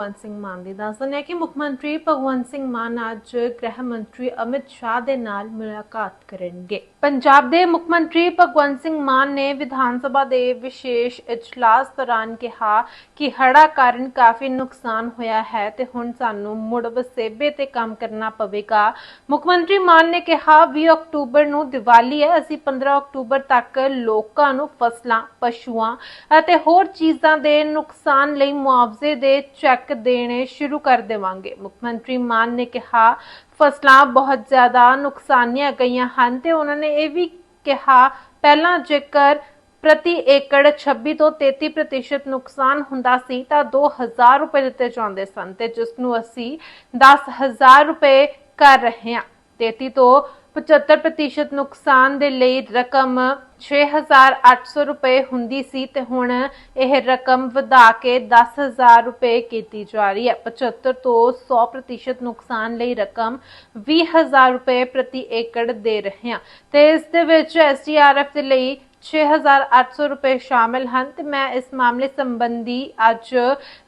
ਭਗਵੰਤ ਸਿੰਘ ਮਾਨ ਦੀ। ਦੱਸ ਦਿੰਦੇ ਕਿ ਮੁੱਖ ਮੰਤਰੀ ਭਗਵੰਤ ਸਿੰਘ ਮਾਨ ਅੱਜ ਗ੍ਰਹਿ ਮੰਤਰੀ ਅਮਿਤ ਸ਼ਾਹ ਦੇ ਨਾਲ ਮੁਲਾਕਾਤ ਕਰਨਗੇ। ਪੰਜਾਬ ਦੇ ਮੁੱਖ ਮੰਤਰੀ ਭਗਵੰਤ ਸਿੰਘ ਮਾਨ ਨੇ ਵਿਧਾਨ ਸਭਾ ਦੇ ਵਿਸ਼ੇਸ਼ ਇਜਲਾਸ ਦੌਰਾਨ ਕਿਹਾ ਕਿ ਹੜ੍ਹਾਂ ਕਾਰਨ ਕਾਫੀ ਨੁਕਸਾਨ ਹੋਇਆ ਹੈ ਤੇ ਹੁਣ ਸਾਨੂੰ ਮੁੜ ਵਸੇਬੇ ਤੇ ਕੰਮ ਕਰਨਾ ਪਵੇਗਾ। ਮੁੱਖ ਮੰਤਰੀ ਮਾਨ ਨੇ ਕਿਹਾ 20 ਅਕਤੂਬਰ ਨੂੰ ਦੀਵਾਲੀ ਹੈ, ਅਸੀਂ 15 ਅਕਤੂਬਰ ਤੱਕ ਲੋਕਾਂ ਨੂੰ ਫਸਲਾਂ, ਪਸ਼ੂਆਂ ਅਤੇ ਹੋਰ ਚੀਜ਼ਾਂ ਦੇ ਨੁਕਸਾਨ ਲਈ ਮੁਆਵਜ਼ੇ ਦੇ ਚੈੱਕ ਦੇਣੇ ਸ਼ੁਰੂ ਕਰ ਦੇਵਾਂਗੇ। ਮੁੱਖ ਮੰਤਰੀ ਮਾਨ ਨੇ ਕਿਹਾ, ਫਸਲਾਂ ਬਹੁਤ ਜ਼ਿਆਦਾ ਨੁਕਸਾਨੀਆਂ ਗਈਆਂ ਹਨ ਤੇ ਉਹਨਾਂ ਨੇ ਇਹ ਵੀ ਕਿਹਾ, ਪਹਿਲਾਂ ਜੇਕਰ ਪ੍ਰਤੀ ਏਕੜ 26 ਤੋਂ 33% ਨੁਕਸਾਨ ਹੁੰਦਾ ਸੀ ਤਾਂ 2000 ਰੁਪਏ ਦਿੱਤੇ ਜਾਂਦੇ ਸਨ ਤੇ ਜਿਸ ਨੂੰ ਅਸੀਂ 10000 ਰੁਪਏ ਕਰ ਰਹੇ ਹਾਂ। 33 ਤੋਂ 75% ਨੁਕਸਾਨ ਦੇ ਲਈ ਰਕਮ 6800 ਰੁਪਏ ਹੁੰਦੀ ਸੀ ਤੇ ਹੁਣ ਇਹ ਰਕਮ ਵਧਾ ਕੇ 10000 ਰੁਪਏ ਕੀਤੀ ਜਾ ਰਹੀ ਹੈ। 75 ਤੋਂ 100% ਨੁਕਸਾਨ ਲਈ ਰਕਮ 20000 ਰੁਪਏ ਪ੍ਰਤੀ ਏਕੜ ਦੇ ਰਹੇ ਹਾਂ। ਤੇ ਇਸ ਦੇ ਵਿੱਚ ਐਸਡੀਆਰਐਫ ਦੇ ਲਈ 6800 ਰੁਪਏ ਸ਼ਾਮਿਲ ਹਨ ਤੇ ਮੈਂ ਇਸ ਮਾਮਲੇ ਸੰਬੰਧੀ ਅੱਜ,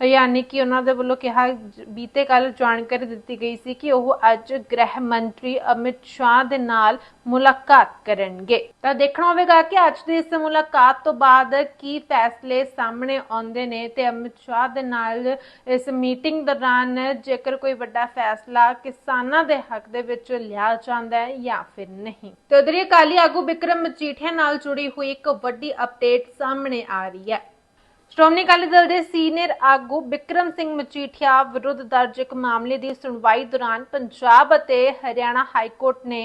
ਯਾਨੀ ਕਿ ਉਹਨਾਂ ਦੇ ਵੱਲੋਂ ਕਿਹਾ, ਬੀਤੇ ਕੱਲ ਜਾਣਕਾਰੀ ਦਿੱਤੀ ਗਈ ਸੀ ਕਿ ਉਹ ਅੱਜ ਗ੍ਰਹਿ ਮੰਤਰੀ ਅਮਿਤ ਸ਼ਾਹ ਦੇ ਨਾਲ ਮੁਲਾਕਾਤ ਕਰਨਗੇ। ਤਾਂ ਦੇਖਣਾ ਹੋਵੇਗਾ ਕਿ ਅੱਜ ਦੀ ਇਸ ਮੁਲਾਕਾਤ ਤੋਂ ਬਾਅਦ ਕੀ ਫੈਸਲੇ ਸਾਹਮਣੇ ਆਉਂਦੇ ਨੇ ਤੇ ਅਮਿਤ ਸ਼ਾਹ ਦੇ ਨਾਲ ਇਸ ਮੀਟਿੰਗ ਦੌਰਾਨ ਜੇਕਰ ਕੋਈ ਵੱਡਾ ਫੈਸਲਾ ਕਿਸਾਨਾਂ ਦੇ ਹੱਕ ਦੇ ਵਿੱਚ ਲਿਆ ਜਾਂਦਾ ਹੈ ਜਾਂ ਫਿਰ ਨਹੀਂ। ਤੇ ਉਧਰੀ ਅਕਾਲੀ ਆਗੂ ਬਿਕਰਮ ਮਜੀਠੀਆ ਨਾਲ ਜੁੜੀ ਹੋਈ ਇੱਕ ਵੱਡੀ ਅਪਡੇਟ ਸਾਹਮਣੇ ਆ ਰਹੀ ਹੈ। ਸ਼੍ਰੋਮਣੀ ਅਕਾਲੀ ਦਲ ਦੇ ਸੀਨੀਅਰ ਆਗੂ ਵਿਕਰਮ ਸਿੰਘ ਮਜੀਠੀਆ ਵਿਰੁੱਧ ਦਰਜ ਇੱਕ ਮਾਮਲੇ ਦੀ ਸੁਣਵਾਈ ਦੌਰਾਨ ਪੰਜਾਬ ਅਤੇ ਹਰਿਆਣਾ ਹਾਈ ਕੋਰਟ ਨੇ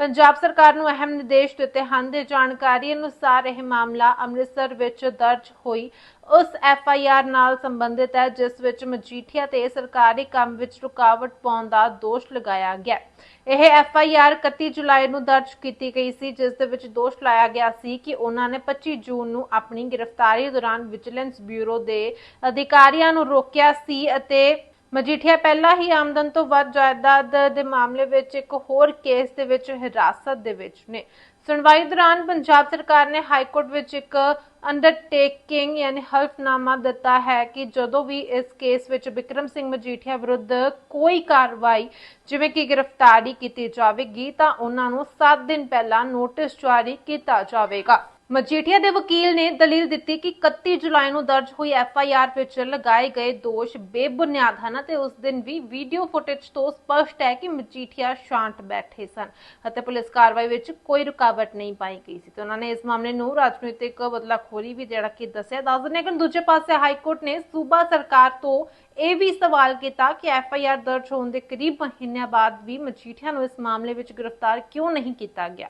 ਪੰਜਾਬ ਸਰਕਾਰ ਨੂੰ ਅਹਿਮ ਨਿਰਦੇਸ਼ ਦਿੱਤੇ ਹਨ। ਦੇ ਜਾਣਕਾਰੀ ਅਨੁਸਾਰ ਇਹ ਮਾਮਲਾ ਅੰਮ੍ਰਿਤਸਰ ਵਿੱਚ ਦਰਜ ਹੋਈ ਉਸ ਐਫ ਆਈ ਆਰ ਨਾਲ ਸੰਬੰਧਿਤ ਹੈ, ਜਿਸ ਵਿੱਚ ਮਜੀਠੀਆ ਤੇ ਸਰਕਾਰੀ ਕੰਮ ਵਿੱਚ ਰੁਕਾਵਟ ਪਾਉਣ ਦਾ ਦੋਸ਼ ਲਗਾਇਆ ਗਿਆ। ਇਹ ਐਫ ਆਈ ਆਰ 31 ਜੁਲਾਈ ਨੂੰ ਦਰਜ ਕੀਤੀ ਗਈ ਸੀ, ਜਿਸ ਦੇ ਵਿੱਚ ਦੋਸ਼ ਲਾਇਆ ਗਿਆ ਸੀ ਕਿ ਉਹਨਾਂ ਨੇ 25 ਜੂਨ ਨੂੰ ਆਪਣੀ ਗ੍ਰਿਫਤਾਰੀ ਦੌਰਾਨ ਵਿਜੀਲੈਂਸ ਬਿਊਰੋ ਦੇ ਅਧਿਕਾਰੀਆਂ ਨੂੰ ਰੋਕਿਆ ਸੀ ਅਤੇ ਮਜੀਠੀਆ ਪਹਿਲਾਂ ਹੀ ਆਮਦਨ ਤੋਂ ਵੱਧ ਜਾਇਦਾਦ ਦੇ ਮਾਮਲੇ ਵਿੱਚ ਇੱਕ ਹੋਰ ਕੇਸ ਦੇ ਵਿੱਚ ਹਿਰਾਸਤ ਦੇ ਵਿੱਚ ਨੇ। ਸੁਣਵਾਈ ਦੌਰਾਨ ਪੰਜਾਬ ਸਰਕਾਰ ਨੇ ਹਾਈ ਕੋਰਟ ਵਿੱਚ ਇੱਕ ਅੰਡਰਟੇਕਿੰਗ ਯਾਨੀ ਹਲਫਨਾਮਾ ਦਿੱਤਾ ਹੈ ਕਿ ਜਦੋਂ ਵੀ ਇਸ ਕੇਸ ਵਿੱਚ ਵਿਕਰਮ ਸਿੰਘ ਮਜੀਠੀਆ ਵਿਰੁੱਧ ਕੋਈ ਕਾਰਵਾਈ, ਜਿਵੇਂ ਕਿ ਗ੍ਰਿਫਤਾਰੀ ਕੀਤੀ ਜਾਵੇਗੀ, ਤਾਂ ਉਹਨਾਂ ਨੂੰ 7 ਦਿਨ ਪਹਿਲਾਂ ਨੋਟਿਸ ਜਾਰੀ ਕੀਤਾ ਜਾਵੇਗਾ। ਮਜੀਠੀਆ ਦੇ ਵਕੀਲ ਨੇ ਦਲੀਲ ਦਿੱਤੀ ਕਿ 31 ਜੁਲਾਈ ਨੂੰ ਦਰਜ ਹੋਈ ਐਫ ਆਈ ਆਰ ਵਿੱਚ ਲਗਾਏ ਗਏ ਦੋਸ਼ ਬੇਬੁਨਿਆਦ ਹਨ ਅਤੇ ਉਸ ਦਿਨ ਵੀ ਵੀਡੀਓ ਫੁਟੇਜ ਤੋਂ ਸਪਸ਼ਟ ਹੈ ਕਿ ਮਜੀਠੀਆ ਸ਼ਾਂਤ ਬੈਠੇ ਸਨ ਅਤੇ ਪੁਲਿਸ ਕਾਰਵਾਈ ਵਿੱਚ ਕੋਈ ਰੁਕਾਵਟ ਨਹੀਂ ਪਾਈ ਗਈ ਸੀ। ਤੇ ਉਹਨਾਂ ਨੇ ਇਸ ਮਾਮਲੇ ਨੂੰ ਰਾਜਨੀਤਿਕ ਬਦਲਾਖੋਰੀ ਵੀ ਜਿਹੜਾ ਕਿ ਦੱਸਿਆ। ਦੱਸ ਦਿੰਦੇ ਕਿ ਦੂਜੇ ਪਾਸੇ ਹਾਈ ਕੋਰਟ ਨੇ ਸੂਬਾ ਸਰਕਾਰ ਤੋਂ ਇਹ ਵੀ ਸਵਾਲ ਕੀਤਾ ਕਿ ਐਫ ਆਈ ਆਰ ਦਰਜ ਹੋਣ ਦੇ ਕਰੀਬ ਮਹੀਨਿਆਂ ਬਾਅਦ ਵੀ ਮਜੀਠੀਆ ਨੂੰ ਇਸ ਮਾਮਲੇ ਵਿੱਚ ਗ੍ਰਿਫਤਾਰ ਕਿਉਂ ਨਹੀਂ ਕੀਤਾ ਗਿਆ?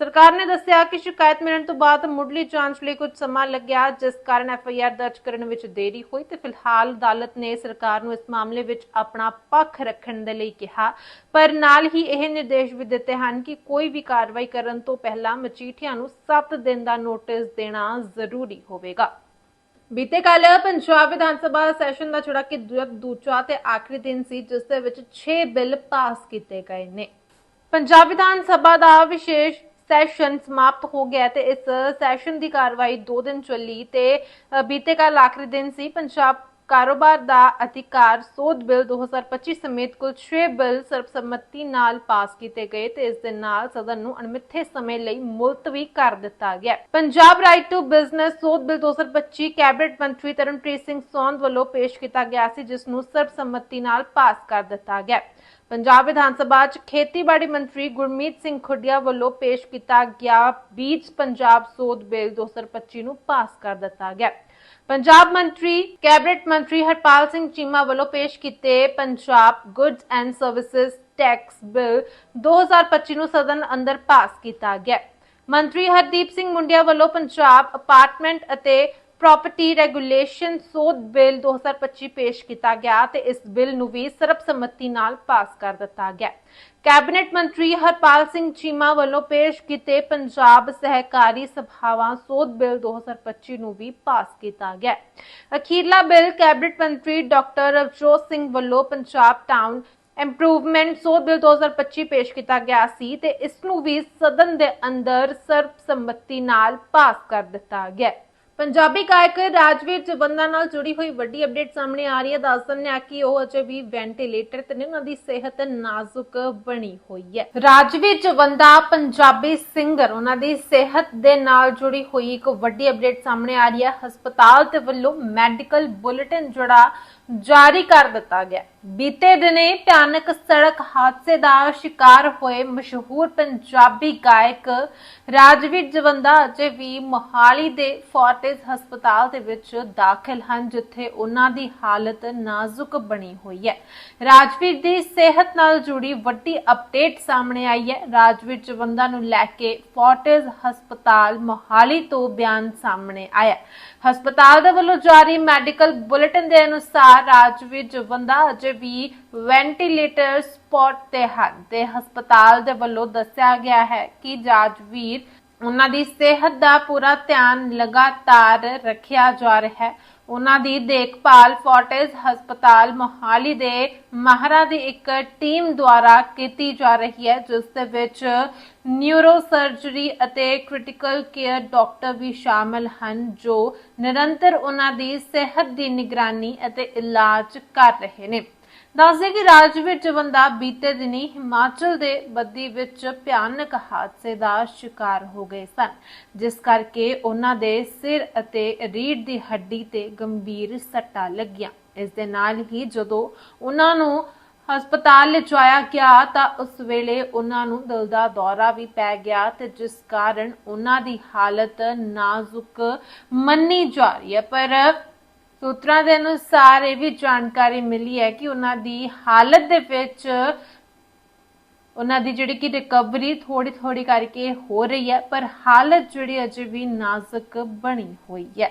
ਸਰਕਾਰ ਨੇ ਦੱਸਿਆ ਕਿ ਸ਼ਿਕਾਇਤ ਮਿਲਣ ਤੋਂ ਬਾਅਦ ਮੁੱਢਲੀ ਜਾਂਚ ਲਈ ਕੁਝ ਸਮਾਂ ਲੱਗਿਆ, ਜਿਸ ਕਾਰਨ ਐਫ ਆਈ ਆਰ ਦਰਜ ਕਰਨ ਵਿੱਚ ਦੇਰੀ ਹੋਈ ਤੇ ਫਿਲਹਾਲ ਅਦਾਲਤ ਨੇ ਸਰਕਾਰ ਨੂੰ ਇਸ ਮਾਮਲੇ ਵਿੱਚ ਆਪਣਾ ਪੱਖ ਰੱਖਣ ਦੇ ਲਈ ਕਿਹਾ। ਪਰ ਨਾਲ ਹੀ ਇਹ ਨਿਰਦੇਸ਼ ਵੀ ਦਿੱਤੇ ਹਨ ਕਿ ਕੋਈ ਵੀ ਕਾਰਵਾਈ ਕਰਨ ਤੋਂ ਪਹਿਲਾਂ ਮਜੀਠੀਆ ਨੂੰ 7 ਦਿਨ ਦਾ ਨੋਟਿਸ ਦੇਣਾ ਜ਼ਰੂਰੀ ਹੋਵੇਗਾ। ਬੀਤੇ ਕੱਲ ਪੰਜਾਬ ਵਿਧਾਨ ਸਭਾ ਸੈਸ਼ਨ ਦਾ ਜਿਹੜਾ ਕਿ ਦੂਜਾ ਤੇ ਆਖਰੀ ਦਿਨ ਸੀ, ਜਿਸ ਦੇ ਵਿੱਚ 6 ਬਿੱਲ ਪਾਸ ਕੀਤੇ ਗਏ ਨੇ। ਪੰਜਾਬ ਵਿਧਾਨ ਸਭਾ ਦਾ ਵਿਸ਼ੇਸ਼ ਸੈਸ਼ਨ ਸਮਾਪਤ ਹੋ ਗਿਆ ਤੇ ਇਸ ਸੈਸ਼ਨ ਦੀ ਕਾਰਵਾਈ 2 ਦਿਨ ਚੱਲੀ ਤੇ ਬੀਤੇ ਕੱਲ ਆਖਰੀ ਦਿਨ ਸੀ, ਪੰਜਾਬ ਕਾਰੋਬਾਰ ਦਾ ਅਧਿਕਾਰ ਸੋਧ ਬਿੱਲ 2025 ਸਮੇਤ ਕੁੱਲ 6 ਬਿੱਲ ਸਰਬਸੰਮਤੀ ਨਾਲ ਪਾਸ ਕੀਤੇ ਗਏ ਤੇ ਇਸ ਦੇ ਨਾਲ ਸਦਨ ਨੂੰ ਅਣਮਿੱਥੇ ਸਮੇਂ ਲਈ ਮੁਲਤਵੀ ਕਰ ਦਿੱਤਾ ਗਿਆ ਪੰਜਾਬ ਰਾਈਟ ਟੂ ਬਿਜ਼ਨਸ ਸੋਧ ਬਿੱਲ 2025 ਕੈਬਨਿਟ ਮੰਤਰੀ ਤਰਨਪ੍ਰੀਤ ਸਿੰਘ ਸੌਂਦ ਵੱਲੋਂ ਪੇਸ਼ ਕੀਤਾ ਗਿਆ ਸੀ, ਜਿਸ ਨੂੰ ਸਰਬਸੰਮਤੀ ਨਾਲ ਪਾਸ ਕਰ ਦਿੱਤਾ ਗਿਆ ਪੰਜਾਬ ਵਿਧਾਨ ਸਭਾ 'ਚ ਖੇਤੀਬਾੜੀ ਮੰਤਰੀ ਗੁਰਮੀਤ ਸਿੰਘ ਖੁੱਡੀਆ ਵੱਲੋਂ ਪੇਸ਼ ਕੀਤਾ ਗਿਆ ਬੀਜ ਪੰਜਾਬ ਸੋਧ ਬਿੱਲ 2025 ਨੂੰ ਪਾਸ ਕਰ ਦਿੱਤਾ ਗਿਆ ਪੰਜਾਬ ਮੰਤਰੀ, ਕੈਬਨਿਟ ਮੰਤਰੀ ਹਰਪਾਲ ਸਿੰਘ ਚੀਮਾ ਵੱਲੋਂ ਪੇਸ਼ ਕੀਤੇ Punjab goods and services tax bill 2025 ਨੂੰ ਸਦਨ ਅੰਦਰ ਪਾਸ ਕੀਤਾ ਗਿਆ। ਮੰਤਰੀ ਹਰਦੀਪ ਸਿੰਘ ਮੁੰਡਿਆ ਵੱਲੋਂ ਪੰਜਾਬ ਅਪਾਰਟਮੈਂਟ ਅਤੇ ਪ੍ਰਾਪਰਟੀ ਰੈਗੂਲੇਸ਼ਨ ਸੋਧ ਬਿੱਲ 2025 ਪੇਸ਼ ਕੀਤਾ ਗਿਆ ਤੇ ਇਸ ਬਿੱਲ ਨੂੰ ਵੀ ਸਰਬਸੰਮਤੀ ਨਾਲ ਪਾਸ ਕਰ ਦਿੱਤਾ ਗਿਆ। ਕੈਬਨਿਟ ਮੰਤਰੀ ਹਰਪਾਲ ਸਿੰਘ ਚੀਮਾ ਵੱਲੋਂ ਪੇਸ਼ ਕੀਤੇ ਪੰਜਾਬ ਸਹਿਕਾਰੀ ਸਭਾਵਾਂ ਸੋਧ ਬਿੱਲ 2025 ਨੂੰ ਵੀ ਪਾਸ ਕੀਤਾ ਗਿਆ। ਅਖੀਰਲਾ ਬਿੱਲ ਕੈਬਨਿਟ ਮੰਤਰੀ ਡਾਕਟਰ ਰਵਜੋਤ ਸਿੰਘ ਵੱਲੋਂ ਪੰਜਾਬ ਟਾਊਨ ਇੰਪਰੂਵਮੈਂਟ ਸੋਧ ਬਿੱਲ 2025 ਪੇਸ਼ ਕੀਤਾ ਗਿਆ ਸੀ ਤੇ ਇਸ ਨੂੰ ਵੀ ਸਦਨ ਦੇ ਅੰਦਰ ਸਰਬਸੰਮਤੀ ਨਾਲ ਪਾਸ ਕਰ ਦਿੱਤਾ ਗਿਆ। ਪੰਜਾਬੀ ਗਾਇਕ ਰਾਜਵੀਰ ਜਵੰਦਾ ਨਾਲ ਜੁੜੀ ਹੋਈ ਵੱਡੀ ਅਪਡੇਟ ਸਾਹਮਣੇ ਆ ਰਹੀ ਹੈ। ਦੱਸ ਦਿੰਦੇ ਹਾਂ ਕਿ ਉਹ ਅਜੇ ਵੀ ਵੈਂਟੀਲੇਟਰ ਤੇ ਨੇ, ਉਹਨਾਂ ਦੀ ਸਿਹਤ ਨਾਜ਼ੁਕ ਬਣੀ ਹੋਈ ਹੈ। ਰਾਜਵੀਰ ਜਵੰਦਾ ਪੰਜਾਬੀ ਸਿੰਗਰ ਉਹਨਾਂ ਦੀ ਸਿਹਤ ਦੇ ਨਾਲ ਜੁੜੀ ਹੋਈ ਇੱਕ ਵੱਡੀ ਅਪਡੇਟ ਸਾਹਮਣੇ ਆ ਰਹੀ ਹੈ। ਹਸਪਤਾਲ ਦੇ ਵੱਲੋਂ ਮੈਡੀਕਲ ਬੁਲੇਟਿਨ ਜਿਹੜਾ ਜਾਰੀ ਕਰ ਦਿੱਤਾ ਗਿਆ। ਬੀਤੇ ਦਿਨੇ ਭਿਆਨਕ ਸੜਕ ਹਾਦਸੇ ਦਾ ਸ਼ਿਕਾਰ ਹੋਏ ਮਸ਼ਹੂਰ ਪੰਜਾਬੀ ਗਾਇਕ ਰਾਜਵੀਰ ਜਵੰਦਾ ਅਜੇ ਵੀ ਮੋਹਾਲੀ ਦੇ ਫੋਰਟਿਸ ਹਸਪਤਾਲ ਦੇ ਵਿੱਚ ਦਾਖਲ ਹਨ, ਜਿੱਥੇ ਉਹਨਾਂ ਦੀ ਹਾਲਤ ਨਾਜ਼ੁਕ ਬਣੀ ਹੋਈ ਹੈ। ਰਾਜਵੀਰ ਦੀ ਸਿਹਤ ਨਾਲ ਜੁੜੀ ਵੱਡੀ ਅਪਡੇਟ ਸਾਹਮਣੇ ਆਈ ਹੈ। ਰਾਜਵੀਰ ਜਵੰਦਾ ਨੂੰ ਲੈ ਕੇ ਫੋਰਟਿਸ ਹਸਪਤਾਲ ਮੋਹਾਲੀ ਤੋਂ ਬਿਆਨ ਸਾਹਮਣੇ ਆਇਆ ਹਸਪਤਾਲ ਦੇ ਵੱਲੋਂ ਜਾਰੀ ਮੈਡੀਕਲ ਬੁਲੇਟਿਨ ਦੇ ਅਨੁਸਾਰ ਰਾਜਵੀਰ ਜਵੰਦਾ ਅਜੇ ਵੀ ਵੈਂਟੀਲੇਟਰ ਸਪੌਟ ਤੇ ਹਨ ਤੇ ਹਸਪਤਾਲ ਦੇ ਵੱਲੋਂ ਦੱਸਿਆ ਗਿਆ ਹੈ ਕਿ ਰਾਜਵੀਰ, ਉਹਨਾਂ ਦੀ ਸਿਹਤ ਦਾ ਪੂਰਾ ਧਿਆਨ ਲਗਾਤਾਰ ਰੱਖਿਆ ਜਾ ਰਿਹਾ ਹੈ। ਉਹਨਾਂ ਦੀ ਦੇਖਭਾਲ ਫੋਰਟਿਸ ਹਸਪਤਾਲ ਮੋਹਾਲੀ ਦੇ ਮਾਹਰਾਂ ਦੀ ਇੱਕ ਟੀਮ ਦੁਆਰਾ ਕੀਤੀ ਜਾ ਰਹੀ ਹੈ, ਜਿਸ ਦੇ ਵਿੱਚ ਨਿਊਰੋ ਸਰਜਰੀ ਅਤੇ ਕ੍ਰਿਟੀਕਲ ਕੇਅਰ ਡਾਕਟਰ ਵੀ ਸ਼ਾਮਲ ਹਨ, ਜੋ ਨਿਰੰਤਰ ਉਹਨਾਂ ਦੀ ਸਿਹਤ ਦੀ ਨਿਗਰਾਨੀ ਅਤੇ ਇਲਾਜ ਕਰ ਰਹੇ ਨੇ। ਦੱਸਦੇ ਕਿ ਰਾਜਵੀਰ ਜਵੰਦਾ ਬੀਤੇ ਦਿਨੀ ਹਿਮਾਚਲ ਦੇ ਬੱਦੀ ਵਿੱਚ ਭਿਆਨਕ ਹਾਦਸੇ ਦਾ ਸ਼ਿਕਾਰ ਹੋ ਗਏ ਸਨ, ਜਿਸ ਕਰਕੇ ਉਹਨਾਂ ਦੇ ਸਿਰ ਅਤੇ ਰੀੜ੍ਹ ਦੀ ਹੱਡੀ ਤੇ ਗੰਭੀਰ ਸੱਟਾਂ ਲੱਗੀਆਂ। ਇਸ ਦੇ ਨਾਲ ਹੀ ਜਦੋਂ ਉਹਨਾਂ ਨੂੰ ਹਸਪਤਾਲ ਲਿਜਾਇਆ ਗਿਆ, ਤਾਂ ਉਸ ਵੇਲੇ ਉਹਨਾਂ ਨੂੰ ਦਿਲ ਦਾ ਦੌਰਾ ਵੀ ਪੈ ਗਿਆ ਤੇ ਜਿਸ ਕਾਰਨ ਉਹਨਾਂ ਦੀ ਹਾਲਤ ਨਾਜ਼ੁਕ ਮੰਨੀ ਜਾ ਰਹੀ ਹੈ। ਪਰ ਸੂਤਰਾਂ ਦੇ ਅਨੁਸਾਰ ਇਹ ਵੀ ਜਾਣਕਾਰੀ ਮਿਲੀ ਹੈ ਕਿ ਉਹਨਾਂ ਦੀ ਹਾਲਤ ਦੇ ਵਿੱਚ ਉਹਨਾਂ ਦੀ ਜਿਹੜੀ ਕਿ ਰਿਕਵਰੀ ਥੋੜੀ ਥੋੜੀ ਕਰਕੇ ਹੋ ਰਹੀ ਹੈ, ਪਰ ਹਾਲਤ ਜਿਹੜੀ ਅਜੇ ਵੀ ਨਾਜ਼ੁਕ ਬਣੀ ਹੋਈ ਹੈ।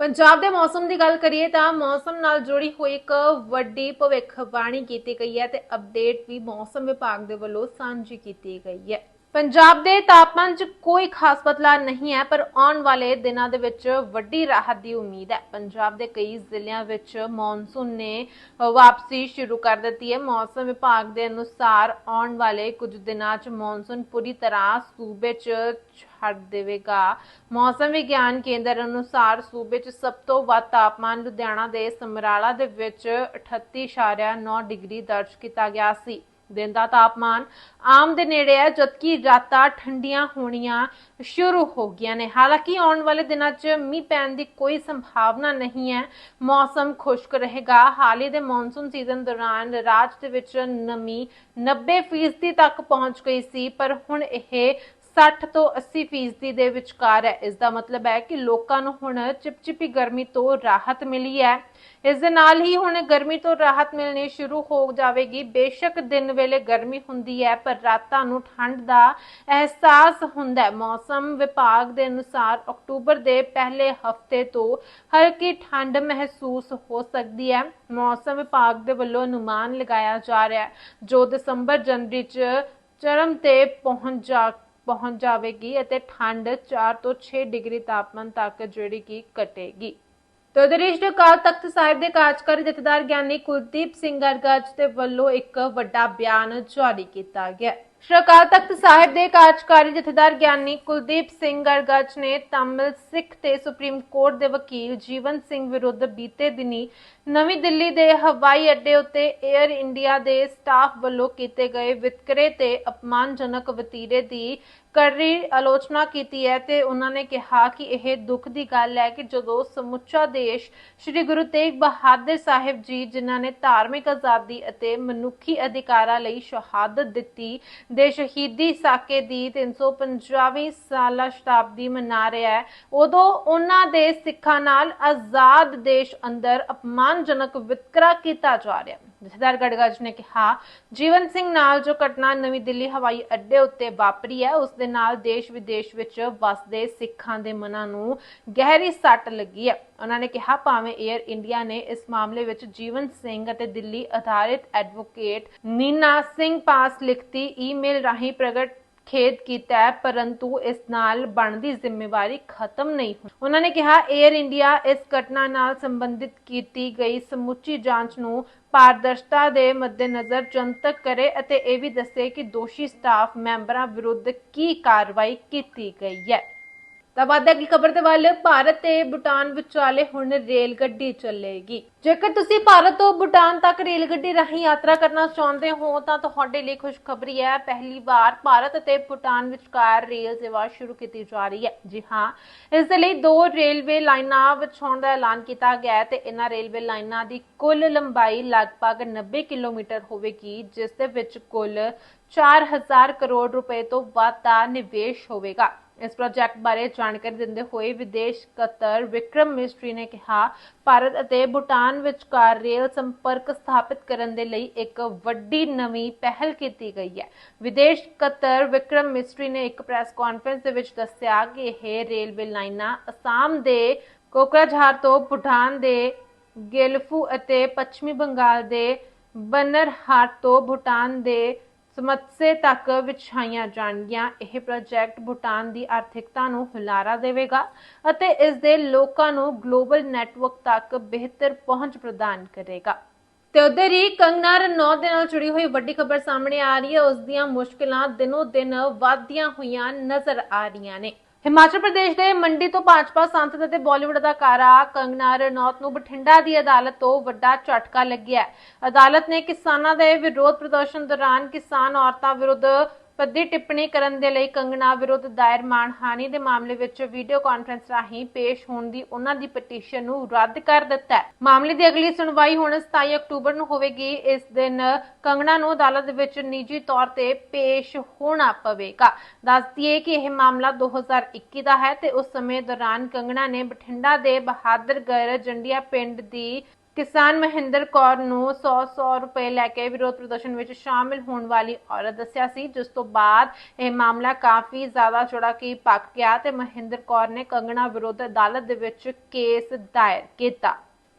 ਪੰਜਾਬ ਦੇ ਮੌਸਮ ਦੀ ਗੱਲ ਕਰੀਏ ਤਾਂ ਮੌਸਮ ਨਾਲ ਜੁੜੀ ਹੋਈ ਇੱਕ ਵੱਡੀ ਭਵਿੱਖਬਾਣੀ ਕੀਤੀ ਗਈ ਹੈ ਤੇ ਅਪਡੇਟ ਵੀ ਮੌਸਮ ਵਿਭਾਗ ਦੇ ਵੱਲੋਂ ਸਾਂਝੀ ਕੀਤੀ ਗਈ ਹੈ। ਪੰਜਾਬ ਦੇ ਤਾਪਮਾਨ 'ਚ ਕੋਈ ਖਾਸ ਬਦਲਾਅ ਨਹੀਂ ਹੈ, ਪਰ ਆਉਣ ਵਾਲੇ ਦਿਨਾਂ ਦੇ ਵਿੱਚ ਵੱਡੀ ਰਾਹਤ ਦੀ ਉਮੀਦ ਹੈ। ਪੰਜਾਬ ਦੇ ਕਈ ਜ਼ਿਲ੍ਹਿਆਂ ਵਿੱਚ ਮੌਨਸੂਨ ਨੇ ਵਾਪਸੀ ਸ਼ੁਰੂ ਕਰ ਦਿੱਤੀ ਹੈ। ਮੌਸਮ ਵਿਭਾਗ ਦੇ ਅਨੁਸਾਰ ਆਉਣ ਵਾਲੇ ਕੁਝ ਦਿਨਾਂ 'ਚ ਮੌਨਸੂਨ ਪੂਰੀ ਤਰ੍ਹਾਂ ਸੂਬੇ 'ਚ ਛੱਡ ਦੇਵੇਗਾ। ਮੌਸਮ ਵਿਗਿਆਨ ਕੇਂਦਰ ਅਨੁਸਾਰ ਸੂਬੇ 'ਚ ਸਭ ਤੋਂ ਵੱਧ ਤਾਪਮਾਨ ਲੁਧਿਆਣਾ ਦੇ ਸਮਰਾਲਾ ਦੇ ਵਿੱਚ 38.9 ਡਿਗਰੀ ਦਰਜ ਕੀਤਾ ਗਿਆ ਸੀ। ਦਿਨ ਦਾ ਤਾਪਮਾਨ ਆਮ ਦੇ ਨੇੜੇ ਹੈ, ਜਦਕਿ ਰਾਤਾਂ ਠੰਡੀਆਂ ਹੋਣੀਆਂ ਸ਼ੁਰੂ ਹੋ ਗਈਆਂ ਨੇ। ਹਾਲਾਂਕਿ ਆਉਣ ਵਾਲੇ ਦਿਨਾਂ 'ਚ ਮੀਂਹ ਪੈਣ ਦੀ ਕੋਈ ਸੰਭਾਵਨਾ ਨਹੀਂ ਹੈ। ਮੌਸਮ ਖੁਸ਼ਕ ਰਹੇਗਾ। ਹਾਲ ਦੇ ਮੌਨਸੂਨ ਸੀਜ਼ਨ ਦੌਰਾਨ ਰਾਜ ਦੇ ਵਿੱਚ ਨਮੀ 90% ਤੱਕ ਪਹੁੰਚ ਗਈ ਸੀ, ਪਰ ਹੁਣ ਇਹ 60 ਤੋਂ 80 ਫੀਸਦੀ ਦੇ ਵਿਚਕਾਰ ਹੈ। ਇਸ ਦਾ ਮਤਲਬ ਹੈ ਕਿ ਲੋਕਾਂ ਨੂੰ ਹੁਣ ਚਿਪਚਿਪੀ ਗਰਮੀ ਤੋਂ ਰਾਹਤ ਮਿਲੀ ਹੈ। ਇਸ ਦੇ ਨਾਲ ਹੀ ਹੁਣ ਗਰਮੀ ਤੋਂ ਰਾਹਤ ਮਿਲਣੀ ਸ਼ੁਰੂ ਹੋ ਜਾਵੇਗੀ। ਬੇਸ਼ੱਕ ਦਿਨ ਵੇਲੇ ਗਰਮੀ ਹੁੰਦੀ ਹੈ, ਪਰ ਰਾਤਾਂ ਨੂੰ ਠੰਡ ਦਾ ਅਹਿਸਾਸ ਹੁੰਦਾ ਹੈ। ਮੌਸਮ ਵਿਭਾਗ ਦੇ ਅਨੁਸਾਰ ਅਕਤੂਬਰ ਦੇ ਪਹਿਲੇ ਹਫ਼ਤੇ ਤੋਂ ਹਲਕੀ ਠੰਡ ਮਹਿਸੂਸ ਹੋ ਸਕਦੀ ਹੈ। ਮੌਸਮ ਵਿਭਾਗ ਦੇ ਵੱਲੋਂ ਅਨੁਮਾਨ ਲਗਾਇਆ ਜਾ ਰਿਹਾ ਹੈ। ਜੋ ਦਸੰਬਰ ਜਨਵਰੀ 'ਚ ਚਰਮ ਤੇ ਪਹੁੰਚ ਜਾ ਪਹੁੰਚ ਜਾਵੇਗੀ ਅਤੇ ਠੰਡ 4 ਤੋਂ 6 ਡਿਗਰੀ ਤਾਪਮਾਨ ਤੱਕ ਜਿਹੜੀ ਕਿ ਘਟੇਗੀ ਤੋ ਦਰਿਸ਼ਟ ਅਕਾਲ ਤਖਤ ਸਾਹਿਬ ਦੇ ਕਾਰਜਕਾਰੀ ਜਥੇਦਾਰ ਗਿਆਨੀ ਕੁਲਦੀਪ ਸਿੰਘ ਗਰਗਜ ਦੇ ਵੱਲੋਂ ਇੱਕ ਵੱਡਾ ਬਿਆਨ ਜਾਰੀ ਕੀਤਾ ਗਿਆ। ਸ਼੍ਰੀ ਅਕਾਲ ਤਖਤ ਸਾਹਿਬ ਦੇ ਕਾਰਜਕਾਰੀ ਜਥੇਦਾਰ ਗਿਆਨੀ ਕੁਲਦੀਪ ਸਿੰਘ ਗਰਗਜ ਨੇ ਤਾਮਿਲ ਸਿੱਖ ਤੇ ਸੁਪਰੀਮ ਕੋਰਟ ਦੇ ਵਕੀਲ ਜੀਵਨ ਸਿੰਘ ਵਿਰੁੱਧ ਬੀਤੇ ਦਿਨੀ ਨਵੀਂ ਦਿੱਲੀ ਦੇ ਹਵਾਈ ਅੱਡੇ ਉੱਤੇ 에ਅਰ ਇੰਡੀਆ ਦੇ ਸਟਾਫ ਵੱਲੋਂ ਕੀਤੇ ਗਏ ਵਿਤਕਰੇ ਤੇ ਅਪਮਾਨਜਨਕ ਵਤੀਰੇ ਦੀ ਕਰੜੀ ਆਲੋਚਨਾ ਕੀਤੀ ਹੈ ਤੇ ਉਹਨਾਂ ਨੇ ਕਿਹਾ ਕਿ ਇਹ ਦੁੱਖ ਦੀ ਗੱਲ ਹੈ ਕਿ ਜਦੋਂ ਸਮੁੱਚਾ ਦੇਸ਼ ਸ੍ਰੀ ਗੁਰੂ ਤੇਗ ਬਹਾਦਰ ਸਾਹਿਬ ਜੀ, ਜਿਨ੍ਹਾਂ ਨੇ ਧਾਰਮਿਕ ਆਜ਼ਾਦੀ ਅਤੇ ਮਨੁੱਖੀ ਅਧਿਕਾਰਾਂ ਲਈ ਸ਼ਹਾਦਤ ਦਿੱਤੀ, ਦੇ ਸ਼ਹੀਦੀ ਸਾਕੇ ਦੀ 350ਵੀਂ ਸਾਲਾ ਸ਼ਤਾਬਦੀ ਮਨਾ ਰਿਹਾ ਹੈ, ਉਦੋਂ ਉਹਨਾਂ ਦੇ ਸਿੱਖਾਂ ਨਾਲ ਆਜ਼ਾਦ ਦੇਸ਼ ਅੰਦਰ ਅਪਮਾਨਜਨਕ ਵਿਤਕਰਾ ਕੀਤਾ ਜਾ ਰਿਹਾ ਹੈ। ਜਥੇਦਾਰ ਗੜਗੜ ਨੇ ਕਿਹਾ ਜੀਵਨ ਸਿੰਘ ਨਾਲ ਜੋ ਘਟਨਾ ਨਵੀਂ ਦਿੱਲੀ ਹਵਾਈ ਅੱਡੇ ਉੱਤੇ ਵਾਪਰੀ ਹੈ, ਉਸ ਦੇ ਨਾਲ ਦੇਸ਼ ਵਿਦੇਸ਼ ਵਿੱਚ ਵਸਦੇ ਸਿੱਖਾਂ ਦੇ ਮਨਾਂ ਨੂੰ ਗਹਿਰੀ ਸੱਟ ਲੱਗੀ ਹੈ। ਉਹਨਾਂ ਨੇ ਕਿਹਾ, ਭਾਵੇਂ 에ਅਰ ਇੰਡੀਆ ਨੇ ਇਸ ਮਾਮਲੇ ਵਿੱਚ ਜੀਵਨ ਸਿੰਘ ਅਤੇ ਦਿੱਲੀ ਆਧਾਰਿਤ ਐਡਵੋਕੇਟ ਨੀਨਾ ਸਿੰਘ ਪਾਸ ਲਿਖਤੀ ਈਮੇਲ ਰਾਹੀਂ ਪ੍ਰਗਟ ਖੇਦ ਕੀਤਾ ਹੈ, ਪਰੰਤੂ ਇਸ ਨਾਲ ਬਣਦੀ ਜ਼ਿੰਮੇਵਾਰੀ ਖਤਮ ਨਹੀਂ ਹੋਈ। ਉਹਨਾਂ ਨੇ ਕਿਹਾ 에ਅਰ ਇੰਡੀਆ ਇਸ ਘਟਨਾ ਨਾਲ ਸੰਬੰਧਿਤ ਕੀਤੀ ਗਈ ਸਮੁੱਚੀ ਜਾਂਚ ਨੂੰ ਪਾਰਦਰਸ਼ਤਾ ਦੇ ਮੱਦੇਨਜ਼ਰ ਜਨਤਕ ਕਰੇ ਅਤੇ ਇਹ ਵੀ ਦੱਸੇ ਕਿ ਦੋਸ਼ੀ ਸਟਾਫ ਮੈਂਬਰਾਂ ਵਿਰੁੱਧ ਕੀ ਕਾਰਵਾਈ ਕੀਤੀ ਗਈ ਹੈ। ਤਾਂ ਵੱਧ ਅਗਲੀ ਖਬਰ ਦੇ ਵੱਲ, ਭਾਰਤ ਤੇ ਭੂਟਾਨ ਵਿਚਾਲੇ ਹੁਣ ਰੇਲ ਗੱਡੀ ਚੱਲੇਗੀ। ਜੇਕਰ ਤੁਸੀਂ ਭਾਰਤ ਤੋਂ ਭੂਟਾਨ ਤੱਕ ਰੇਲ ਗੱਡੀ ਰਾਹੀਂ ਯਾਤਰਾ ਕਰਨਾ ਚਾਹੁੰਦੇ ਹੋ, ਤਾਂ ਤੁਹਾਡੇ ਲਈ ਖੁਸ਼ਖਬਰੀ ਹੈ, ਪਹਿਲੀ ਵਾਰ ਭਾਰਤ ਅਤੇ ਭੂਟਾਨ ਵਿਚਕਾਰ ਰੇਲ ਸੇਵਾ ਸ਼ੁਰੂ ਕੀਤੀ ਜਾ ਰਹੀ ਹੈ। ਜੀ ਹਾਂ, ਇਸ ਦੇ ਲਈ ਦੋ ਰੇਲਵੇ ਲਾਈਨਾਂ ਵਿਛਾਉਣ ਦਾ ਐਲਾਨ ਕੀਤਾ ਗਿਆ ਹੈ ਤੇ ਇਹਨਾਂ ਰੇਲਵੇ ਲਾਈਨਾਂ ਦੀ ਕੁੱਲ ਲੰਬਾਈ ਲਗਭਗ 90 ਕਿਲੋਮੀਟਰ ਹੋਵੇਗੀ, ਜਿਸ ਦੇ ਵਿੱਚ ਕੁੱਲ 4000 ਕਰੋੜ ਰੁਪਏ ਤੋਂ ਵੱਧ ਦਾ ਨਿਵੇਸ਼ ਹੋਵੇਗਾ। ਇਸ ਪ੍ਰੋਜੈਕਟ ਬਾਰੇ ਜਾਣਕਾਰੀ ਦਿੰਦੇ ਹੋਏ ਵਿਦੇਸ਼ ਕਤਰ ਵਿਕਰਮ ਮਿਸਟਰੀ ਨੇ ਕਿਹਾ, ਭਾਰਤ ਅਤੇ ਭੂਟਾਨ ਵਿਚਕਾਰ ਰੇਲ ਸੰਪਰਕ ਸਥਾਪਿਤ ਕਰਨ ਦੇ ਲਈ ਇੱਕ ਵੱਡੀ ਨਵੀਂ ਪਹਿਲ ਕੀਤੀ ਗਈ ਹੈ। ਵਿਦੇਸ਼ ਸਕੱਤਰ ਵਿਕਰਮ ਮਿਸਟਰੀ ਨੇ ਇੱਕ ਪ੍ਰੈਸ ਕਾਨਫਰੰਸ ਦੇ ਵਿੱਚ ਦੱਸਿਆ ਕਿ ਇਹ ਰੇਲਵੇ ਲਾਈਨਾਂ ਅਸਾਮ ਦੇ ਕੋਕਰਾਝਾਰ ਤੋਂ ਭੂਟਾਨ ਦੇ ਗੇਲਫੂ ਅਤੇ ਪੱਛਮੀ ਬੰਗਾਲ ਦੇ ਬਨਰਹਾਟ ਤੋਂ ਭੂਟਾਨ ਦੇ ਸਮਤਸੇ ਤੱਕ ਵਿਛਾਈਆਂ ਜਾਣਗੀਆਂ। ਇਹ ਪ੍ਰੋਜੈਕਟ ਭੂਟਾਨ ਦੀ ਆਰਥਿਕਤਾ ਨੂੰ ਹੁਲਾਰਾ ਦੇਵੇਗਾ ਅਤੇ ਇਸ ਦੇ ਲੋਕਾਂ ਨੂੰ ਗਲੋਬਲ ਨੈਟਵਰਕ ਤੱਕ ਬਿਹਤਰ ਪਹੁੰਚ ਪ੍ਰਦਾਨ ਕਰੇਗਾ। ਤੇ ਉਧਰ ਹੀ ਕੰਗਨਾ ਰਣੌਤ ਦੇ ਨਾਲ ਜੁੜੀ ਹੋਈ ਵੱਡੀ ਖਬਰ ਸਾਹਮਣੇ ਆ ਰਹੀ ਹੈ। ਉਸ ਦੀਆਂ ਮੁਸ਼ਕਲਾਂ ਦਿਨੋ ਦਿਨ ਵਧਦੀਆਂ ਹੋਈਆਂ ਨਜ਼ਰ ਆ ਰਹੀਆਂ ਨੇ। ਹਿਮਾਚਲ ਪ੍ਰਦੇਸ਼ ਦੇ ਮੰਡੀ ਤੋਂ ਭਾਜਪਾ ਸੰਸਦ ਅਤੇ ਬਾਲੀਵੁੱਡ ਅਦਾਕਾਰਾ ਕੰਗਨਾ ਰਣੌਤ ਨੂੰ ਬਠਿੰਡਾ ਦੀ ਅਦਾਲਤ ਤੋਂ ਵੱਡਾ ਝਟਕਾ ਲੱਗਿਆ ਅਦਾਲਤ ਨੇ ਕਿਸਾਨਾਂ ਦੇ ਵਿਰੋਧ ਪ੍ਰਦਰਸ਼ਨ ਦੌਰਾਨ ਕਿਸਾਨ ਔਰਤਾਂ ਵਿਰੁੱਧ ਭੱਦੀ ਟਿੱਪਣੀ ਕਰਨ ਦੇ ਲਈ ਕੰਗਣਾ ਵਿਰੁੱਧ ਦਾਇਰ ਮਾਣਹਾਨੀ ਦੇ ਮਾਮਲੇ ਵਿੱਚ ਵੀਡੀਓ ਕਾਨਫਰੰਸ ਰਾਹੀਂ ਪੇਸ਼ ਹੋਣ ਦੀ ਉਹਨਾਂ ਦੀ ਪਟੀਸ਼ਨ ਨੂੰ ਰੱਦ ਕਰ ਦਿੱਤਾ ਹੈ। ਮਾਮਲੇ ਦੀ ਅਗਲੀ ਸੁਣਵਾਈ ਹੁਣ 27 ਅਕਤੂਬਰ ਨੂੰ ਹੋਵੇਗੀ। ਇਸ ਦਿਨ ਕੰਗਣਾ ਨੂੰ ਅਦਾਲਤ ਵਿੱਚ ਨਿੱਜੀ ਤੌਰ ਤੇ ਪੇਸ਼ ਹੋਣਾ ਪਵੇਗਾ। ਦੱਸ ਕਿ ਇਹ ਮਾਮਲਾ 2021 ਦਾ ਹੈ ਤੇ ਉਸ ਸਮੇਂ ਦੌਰਾਨ ਕੰਗਣਾ ਨੇ ਬਠਿੰਡਾ ਦੇ ਬਹਾਦਰਗੜ੍ਹ ਜੰਡਿਆ ਪਿੰਡ ਦੀ ਕਿਸਾਨ ਮਹਿੰਦਰ ਕੌਰ ਨੂੰ 100-100 ਰੁਪਏ ਲੈ ਕੇ ਵਿਰੋਧ ਪ੍ਰਦਰਸ਼ਨ ਵਿੱਚ ਸ਼ਾਮਿਲ ਹੋਣ ਵਾਲੀ ਔਰਤ ਦੱਸਿਆ ਸੀ ਜਿਸ ਤੋਂ ਬਾਅਦ ਇਹ ਮਾਮਲਾ ਕਾਫੀ ਜ਼ਿਆਦਾ ਚੌੜਾ ਕੀ ਪੱਕ ਗਿਆ ਤੇ ਮਹਿੰਦਰ ਕੌਰ ਨੇ ਕੰਗਣਾ ਵਿਰੁੱਧ ਅਦਾਲਤ ਦੇ ਵਿੱਚ ਕੇਸ ਦਾਇਰ ਕੀਤਾ।